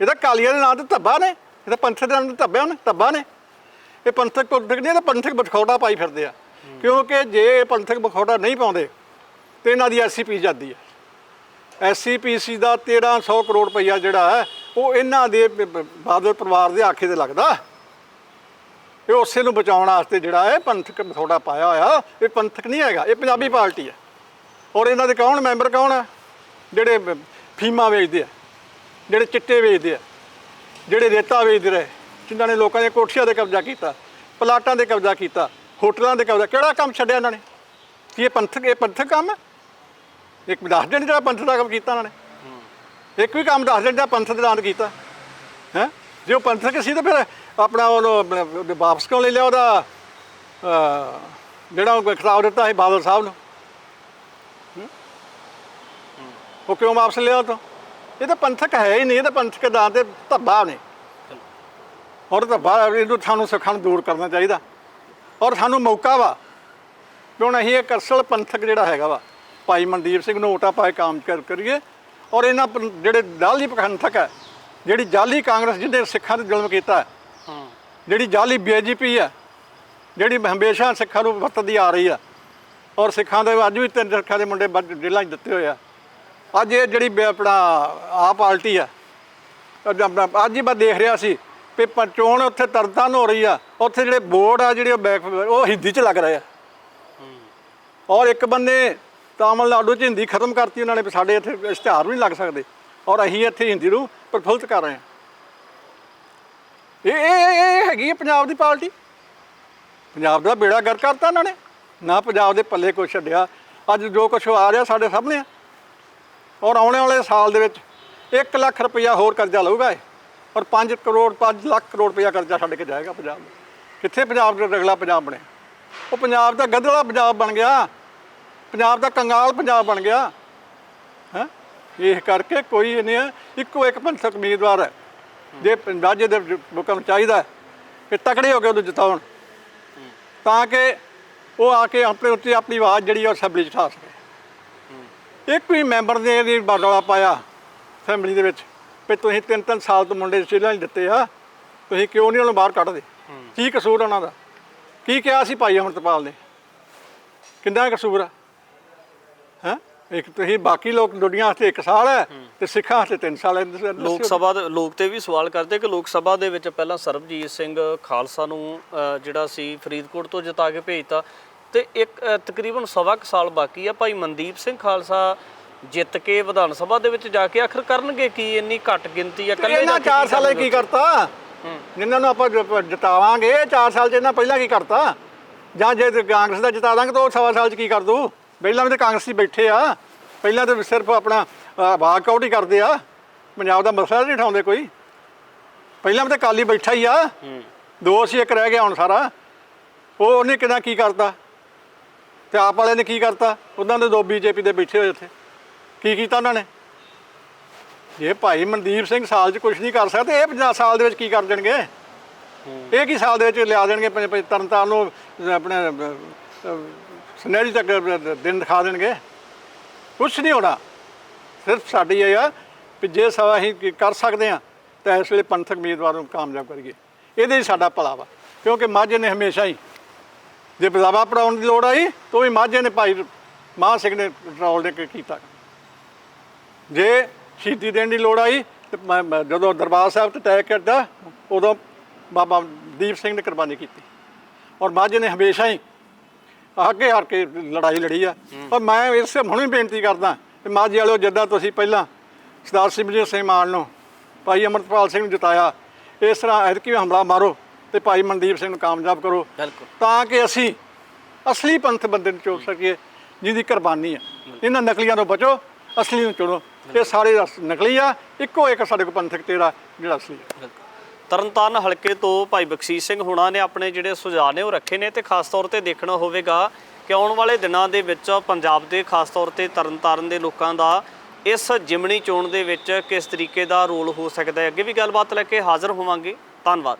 Speaker 2: ਇਹ ਤਾਂ ਕਾਲੀਆਂ ਦੇ ਨਾਂ ਤੇ ਧੱਬਾ ਨੇ ਇਹ ਤਾਂ ਪੰਥਕ ਦੇ ਨਾਂ ਤੇ ਧੱਬਿਆਂ ਨੇ ਧੱਬਾ ਨੇ। ਇਹ ਪੰਥਕ ਪੰਥਕ ਨਹੀਂ ਇਹ ਤਾਂ ਪੰਥਕ ਬਖੌੜਾ ਪਾਈ ਫਿਰਦੇ ਆ। ਕਿਉਂਕਿ ਜੇ ਇਹ ਪੰਥਕ ਬਖੌੜਾ ਨਹੀਂ ਪਾਉਂਦੇ ਤੇ ਇਹਨਾਂ ਦੀ ਐਸਸੀਪੀ ਜਾਂਦੀ ਹੈ। ਐਸਸੀਪੀਸੀ ਦਾ 1300 ਕਰੋੜ ਰੁਪਈਆ ਜਿਹੜਾ ਹੈ ਉਹ ਇਹਨਾਂ ਦੇ ਬ- ਬ- ਬਾਦਲ ਪਰਿਵਾਰ ਦੇ ਆਖੇ ਤੇ ਲੱਗਦਾ। ਇਹ ਉਸੇ ਨੂੰ ਬਚਾਉਣ ਵਾਸਤੇ ਜਿਹੜਾ ਹੈ ਪੰਥਕ ਬਖੌੜਾ ਪਾਇਆ ਹੋਇਆ ਇਹ ਪੰਥਕ ਨਹੀਂ ਹੈਗਾ ਇਹ ਪੰਜਾਬੀ ਪਾਰਟੀ ਹੈ। ਔਰ ਇਹਨਾਂ ਦੇ ਕੌਣ ਮੈਂਬਰ ਕੌਣ ਆ ਜਿਹੜੇ ਫੀਮਾ ਵੇਚਦੇ ਆ ਜਿਹੜੇ ਚਿੱਟੇ ਵੇਚਦੇ ਆ ਜਿਹੜੇ ਰੇਤਾ ਵੇਚਦੇ ਰਹੇ ਜਿਨ੍ਹਾਂ ਨੇ ਲੋਕਾਂ ਦੀਆਂ ਕੋਠੀਆਂ ਤੇ ਕਬਜ਼ਾ ਕੀਤਾ ਪਲਾਟਾਂ ਤੇ ਕਬਜ਼ਾ ਕੀਤਾ ਹੋਟਲਾਂ ਤੇ ਕਬਜ਼ਾ ਕਿਹੜਾ ਕੰਮ ਛੱਡਿਆ ਇਹਨਾਂ ਨੇ? ਕੀ ਇਹ ਪੰਥਕ ਇਹ ਪੰਥਕ ਕੰਮ ਹੈ? ਇੱਕ ਦੱਸ ਦੇਣ ਜਿਹੜਾ ਪੰਥ ਦਾ ਕੰਮ ਕੀਤਾ ਇਹਨਾਂ ਨੇ। ਇੱਕ ਵੀ ਕੰਮ ਦੱਸ ਦੇਣ ਜਿਹੜਾ ਪੰਥ ਦੇ ਨਾਂ ਤੇ ਕੀਤਾ। ਹੈ? ਜੇ ਉਹ ਪੰਥਕ ਸੀ ਤਾਂ ਫਿਰ ਆਪਣਾ ਉਹਨੂੰ ਵਾਪਸ ਕਿਉਂ ਲੈ ਲਿਆ ਉਹਦਾ? ਜਿਹੜਾ ਉਹ ਖਿਤਾਬ ਦਿੱਤਾ ਸੀ ਬਾਦਲ ਸਾਹਿਬ ਨੂੰ। ਉਹ ਕਿਉਂ ਵਾਪਸ ਲਿਆ ਉਹ ਤੋਂ? ਇਹ ਤਾਂ ਪੰਥਕ ਹੈ ਹੀ ਨਹੀਂ, ਇਹ ਤਾਂ ਪੰਥਕ ਨਾਂ ਤੇ ਧੱਬਾ ਨੇ। ਔਰ ਧੱਬਾ ਇਹਨੂੰ ਸਾਨੂੰ ਸਿੱਖਾਂ ਨੂੰ ਦੂਰ ਕਰਨਾ ਚਾਹੀਦਾ। ਔਰ ਸਾਨੂੰ ਮੌਕਾ ਵਾ। ਕਿਉਂ ਅਸੀਂ ਇੱਕ ਅਸਲ ਪੰਥਕ ਜਿਹੜਾ ਹੈਗਾ ਵਾ। ਭਾਈ ਮਨਦੀਪ ਸਿੰਘ ਨੂੰ ਓਟਾ ਪਾਏ ਕੰਮ ਕਰ, ਕਰੀਏ। ਔਰ ਇਹਨਾਂ ਪੰ- ਜਿਹੜੇ ਜਾਲੀ ਪੰਥਕ ਹੈ, ਜਿਹੜੀ ਜਾਲੀ ਕਾਂਗਰਸ ਜਿਹਦੇ ਸਿੱਖਾਂ ਤੇ ਜ਼ੁਲਮ ਕੀਤਾ ਜਿਹੜੀ ਜਾਲੀ ਬੀਜੇਪੀ ਹੈ, ਜਿਹੜੀ ਹਮੇਸ਼ਾ ਸਿੱਖਾਂ ਨੂੰ ਵਰਤਦੀ ਆ ਰਹੀ ਆ ਔਰ ਸਿੱਖਾਂ ਦੇ ਅੱਜ ਵੀ ਤਿੰਨ ਸਿੱਖਾਂ ਦੇ ਮੁੰਡੇ ਬੱਜ- ਜੇਲ੍ਹਾਂ 'ਚ ਦਿੱਤੇ ਹੋਏ ਆ। ਅੱਜ ਇਹ ਜਿਹੜੀ ਬ- ਆਪਣਾ ਆ ਪਾਰਟੀ ਆ ਅੱਜ ਹੀ ਮੈਂ ਦੇਖ ਰਿਹਾ ਸੀ ਵੀ ਪ- ਚੋਣ ਉੱਥੇ ਤਰਨਤਾਰਨ ਹੋ ਰਹੀ ਆ, ਉੱਥੇ ਜਿਹੜੇ ਬੋਰਡ ਆ, ਜਿਹੜੇ ਉਹ ਬੈਕ ਉਹ ਹਿੰਦੀ 'ਚ ਲੱਗ ਰਹੇ ਆ। ਔਰ ਇੱਕ ਬੰਨੇ ਤਾਮਿਲਨਾਡੂ 'ਚ ਹਿੰਦੀ ਖਤਮ ਕਰਤੀ ਉਹਨਾਂ ਨੇ, ਵੀ ਸਾਡੇ ਇੱਥੇ ਇਸ਼ਤਿਹਾਰ ਵੀ ਨਹੀਂ ਲੱਗ ਸਕਦੇ, ਔਰ ਅਸੀਂ ਇੱਥੇ ਹਿੰਦੀ ਨੂੰ ਪ੍ਰਫੁੱਲਤ ਕਰ ਰਹੇ ਹਾਂ। ਇਹ ਇਹ ਇਹ- ਹੈਗੀ ਹੈ ਪੰਜਾਬ ਦੀ ਪਾਰਟੀ। ਪੰਜਾਬ ਦਾ ਬੇੜਾ ਗਰ ਕਰਤਾ ਇਹਨਾਂ ਨੇ। ਨਾ ਪੰਜਾਬ ਦੇ ਪੱਲੇ ਕੁਛ ਛੱਡਿਆ। ਅੱਜ ਜੋ ਕੁਛ ਆ ਰਿਹਾ ਸਾਡੇ ਸਾਹਮਣੇ ਆ। ਔਰ ਆਉਣ ਵਾਲੇ ਸਾਲ ਦੇ ਵਿੱਚ 1 ਲੱਖ ਰੁਪਇਆ ਹੋਰ ਕਰਜ਼ਾ ਲਊਗਾ ਇਹ। ਔਰ 5 ਕਰੋੜ 5 ਲੱਖ ਕਰੋੜ ਰੁਪਇਆ ਕਰਜ਼ਾ ਛੱਡ ਕੇ ਜਾਏਗਾ ਪੰਜਾਬ ਕਿੱਥੇ ਪੰਜਾਬ ਦਾ ਰਗਲਾ ਪੰਜਾਬ ਬਣਿਆ? ਉਹ ਪੰਜਾਬ ਦਾ ਗਧੜਾ ਪੰਜਾਬ ਬਣ ਗਿਆ। ਪੰਜਾਬ ਦਾ ਕੰਗਾਲ ਪੰਜਾਬ ਬਣ ਗਿਆ। ਹੈ? ਇਹ ਕਰਕੇ ਕੋਈ ਇਹਨੇ ਇੱਕੋ ਇੱਕ ਪੰਥਕ ਉਮੀਦਵਾਰ ਹੈ। ਜੇ ਰਾਜੇ ਦੇ ਲੋਕਾਂ ਨੂੰ ਚਾਹੀਦਾ ਹੈ ਕਿ ਤਕੜੇ ਹੋ ਕੇ ਉਹਨੂੰ ਜਿਤਾਉਣ। ਤਾਂ ਕਿ ਉਹ ਆ ਕੇ ਆਪਣੇ ਉੱਤੇ ਆਪਣੀ ਆਵਾਜ਼ ਜਿਹੜੀ ਆ ਉਹ ਅਸੈਂਬਲੀ 'ਚ ਠਾ ਸਕੇ। ਇੱਕ ਵੀ ਮੈਂਬਰ ਨੇ ਇਹਦੀ ਬਦਲਾ ਪਾਇਆ ਅਸੈਂਬਲੀ ਦੇ ਵਿੱਚ ਵੀ ਤੁਸੀਂ ਤਿੰਨ ਤਿੰਨ ਸਾਲ ਤੋਂ ਮੁੰਡੇ ਜੇਲ੍ਹਾਂ 'ਚ ਦਿੱਤੇ ਆ, ਤੁਸੀਂ ਕਿਉਂ ਨਹੀਂ ਉਹਨੂੰ ਬਾਹਰ ਕੱਢਦੇ ਕੀ ਕਸੂਰ ਉਹਨਾਂ ਦਾ? ਕੀ ਕਿਹਾ ਸੀ ਭਾਈ ਅਮਰਤਪਾਲ ਨੇ? ਕਿੰਨਾ ਕਸੂਰ ਆ? ਹੈ? ਇੱਕ ਤੁਸੀਂ ਬਾਕੀ ਲੋਕ ਦੁਨੀਆ ਵਾਸਤੇ 1 ਸਾਲ ਹੈ ਤੇ ਸਿੱਖਾਂ ਵਾਸਤੇ 3 ਸਾਲ ਹੈ
Speaker 1: ਲੋਕ ਸਭਾ ਦੇ ਲੋਕ ਤੇ ਵੀ ਸਵਾਲ ਕਰਦੇ ਕਿ ਲੋਕ ਸਭਾ ਦੇ ਵਿੱਚ ਪਹਿਲਾਂ ਸਰਬਜੀਤ ਸਿੰਘ ਖਾਲਸਾ ਨੂੰ ਜਿਹੜਾ ਸੀ ਫਰੀਦਕੋਟ ਤੋਂ ਜਿਤਾ ਕੇ ਭੇਜਤਾ। ਤੇ ਇੱਕ ਤਕਰੀਬਨ ਸਵਾ ਕੁ ਸਾਲ ਬਾਕੀ ਆ ਭਾਈ ਮਨਦੀਪ ਸਿੰਘ ਖਾਲਸਾ ਜਿੱਤ ਕੇ ਵਿਧਾਨ ਸਭਾ ਦੇ ਵਿੱਚ ਜਾ ਕੇ ਆਖਰ ਕਰਨਗੇ ਕੀ? ਇੰਨੀ ਘੱਟ ਗਿਣਤੀ ਆ ਇਕੱਲੇ
Speaker 2: ਇਹਨਾਂ
Speaker 1: ਜਾ ਕੇ
Speaker 2: 4 ਸਾਲਾਂ ਕੀ ਕਰਤਾ? ਜਿਨ੍ਹਾਂ ਨੂੰ ਆਪਾਂ ਜਿਤਾਵਾਂਗੇ 4 ਸਾਲ 'ਚ ਇਹਨਾਂ ਪਹਿਲਾਂ ਕੀ ਕਰਤਾ? ਜਾਂ ਜੇ ਕਾਂਗਰਸ ਦਾ ਜਿਤਾ ਦਾਂਗੇ ਤਾਂ ਉਹ ਸਵਾ ਸਾਲ 'ਚ ਕੀ ਕਰ ਦੂ ਪਹਿਲਾਂ ਵੀ ਤਾਂ ਕਾਂਗਰਸੀ ਬੈਠੇ ਆ। ਪਹਿਲਾਂ ਤਾਂ ਸਿਰਫ ਆਪਣਾ ਬਾਗ ਆਊਟ ਹੀ ਕਰਦੇ ਆ। ਪੰਜਾਬ ਦਾ ਮਸਲਾ ਨਹੀਂ ਉਠਾਉਂਦੇ ਕੋਈ। ਪਹਿਲਾਂ ਵੀ ਤਾਂ ਕਾਲੀ ਬੈਠਾ ਹੀ ਆ। ਦੋ ਸੀ ਇੱਕ ਰਹਿ ਗਿਆ ਹੁਣ ਸਾਰਾ। ਉਹ ਉਹਨੇ ਕਿਦਾਂ ਕੀ ਕਰਤਾ? ਤੇ ਆਪ ਵਾਲਿਆਂ ਨੇ ਕੀ ਕਰਤਾ? ਉਹਨਾਂ ਦੇ ਦੋ ਬੀਜੇਪੀ ਦੇ ਬੈਠੇ ਹੋਏ ਇੱਥੇ ਕੀ ਕੀਤਾ ਉਹਨਾਂ ਨੇ? ਜੇ ਭਾਈ ਮਨਦੀਪ ਸਿੰਘ ਸਾਲ 'ਚ ਕੁਝ ਨਹੀਂ ਕਰ ਸਕਦੇ ਇਹ 50 ਸਾਲ ਦੇ ਵਿੱਚ ਕੀ ਕਰ ਦੇਣਗੇ? ਇਹ ਕੀ ਸਾਲ ਦੇ ਵਿੱਚ ਲਿਆ ਦੇਣਗੇ? ਤਰਨਤਾਰਨ ਨੂੰ ਆਪਣੇ ਸੁਨਹਿਰੀ ਤੱਕ ਦਿਨ ਦਿਖਾ ਦੇਣਗੇ। ਕੁਝ ਨਹੀਂ ਹੋਣਾ। ਸਿਰਫ ਸਾਡੀ ਇਹ ਆ ਕਿ ਜੇ ਸਵਾ ਅਸੀਂ ਕਰ ਸਕਦੇ ਆ ਤਾਂ ਇਸ ਵੇਲੇ ਪੰਥਕ ਉਮੀਦਵਾਰ ਨੂੰ ਕਾਮਯਾਬ ਕਰੀਏ। ਇਹਦੇ ਹੀ ਸਾਡਾ ਭਲਾ ਵਾ, ਕਿਉਂਕਿ ਮਾਝੇ ਨੇ ਹਮੇਸ਼ਾ ਹੀ ਜੇ ਬਜ਼ਾਵਾ ਪੜਾਉਣ ਦੀ ਲੋੜ ਆਈ, ਤਾਂ ਵੀ ਮਾਝੇ ਨੇ ਭਾਈ ਮਾਹ ਸਿੰਘ ਨੇ ਰੌਲ ਨੇ ਕੀ- ਕੀਤਾ। ਜੇ ਸ਼ਹੀਦੀ ਦੇਣ ਦੀ ਲੋੜ ਆਈ, ਤੇ ਮੈਂ- ਜਦੋਂ ਦਰਬਾਰ ਸਾਹਿਬ ਤੇ ਅਟੈਕ ਕਰਦਾ ਉਦੋਂ ਬਾਬਾ ਦੀਪ ਸਿੰਘ ਨੇ ਕੁਰਬਾਨੀ ਕੀਤੀ। ਔਰ ਮਾਝੇ ਨੇ ਹਮੇਸ਼ਾ ਹੀ ਅੱਗੇ ਹਰ ਕੇ ਲੜਾਈ ਲੜੀ ਆ। ਔਰ ਮੈਂ ਇਸੇ ਹੁਣ ਵੀ ਬੇਨਤੀ ਕਰਦਾ ਕਿ ਮਾਝੇ ਵਾਲਿਓ ਜਿੱਦਾਂ ਤੁਸੀਂ ਪਹਿਲਾਂ ਸਰਦਾਰ ਸਿਮਰਜੀਤ ਸਿੰਘ ਮਾਨ ਨੂੰ ਭਾਈ ਅਮਰਪਾਲ ਸਿੰਘ ਨੂੰ ਜਿਤਾਇਆ ਇਸ ਤਰ੍ਹਾਂ ਐਤਕੀ ਹਮਲਾ ਮਾਰੋ ਤੇ ਭਾਈ ਮਨਦੀਪ ਸਿੰਘ ਨੂੰ ਕਾਮਯਾਬ ਕਰੋ। ਤਾਂ ਕਿ ਅਸੀਂ ਅਸਲੀ ਪੰਥ ਬੰਦੇ ਨੂੰ ਚੁਣ ਸਕੀਏ ਜਿਹਦੀ ਕੁਰਬਾਨੀ ਹੈ ਇਹਨਾਂ ਨਕਲੀਆਂ ਤੋਂ ਬਚੋ ਅਸਲੀ ਨੂੰ ਚੁਣੋ। ਇਹ ਸਾਰੇ ਨਕਲੀ ਆ ਇੱਕੋ ਇੱਕ ਸਾਡੇ ਕੋਲ ਪੰਥਕ ਤੇਰਾ ਜਿਹੜਾ ਅਸਲੀ ਹੈ
Speaker 1: ਤਰਨਤਾਰਨ ਹਲਕੇ ਤੋਂ ਭਾਈ ਬਖਸ਼ੀਸ਼ ਸਿੰਘ ਹੁਣਾਂ ਨੇ ਆਪਣੇ ਜਿਹੜੇ ਸੁਝਾਅ ਨੇ ਉਹ ਰੱਖੇ ਨੇ ਤੇ ਖਾਸ ਤੌਰ ਤੇ ਦੇਖਣਾ ਹੋਵੇਗਾ ਕਿ ਆਉਣ ਵਾਲੇ ਦਿਨਾਂ ਦੇ ਵਿੱਚ ਪੰਜਾਬ ਦੇ ਖਾਸ ਤੌਰ ਤੇ ਤਰਨਤਾਰਨ ਦੇ ਲੋਕਾਂ ਦਾ ਇਸ ਜਿਮਣੀ ਚੋਣ ਦੇ ਵਿੱਚ ਕਿਸ ਤਰੀਕੇ ਦਾ ਰੋਲ ਹੋ ਸਕਦਾ ਹੈ। ਅੱਗੇ ਵੀ ਗੱਲਬਾਤ ਲੈ ਕੇ ਹਾਜ਼ਰ ਹੋਵਾਂਗੇ। ਧੰਨਵਾਦ।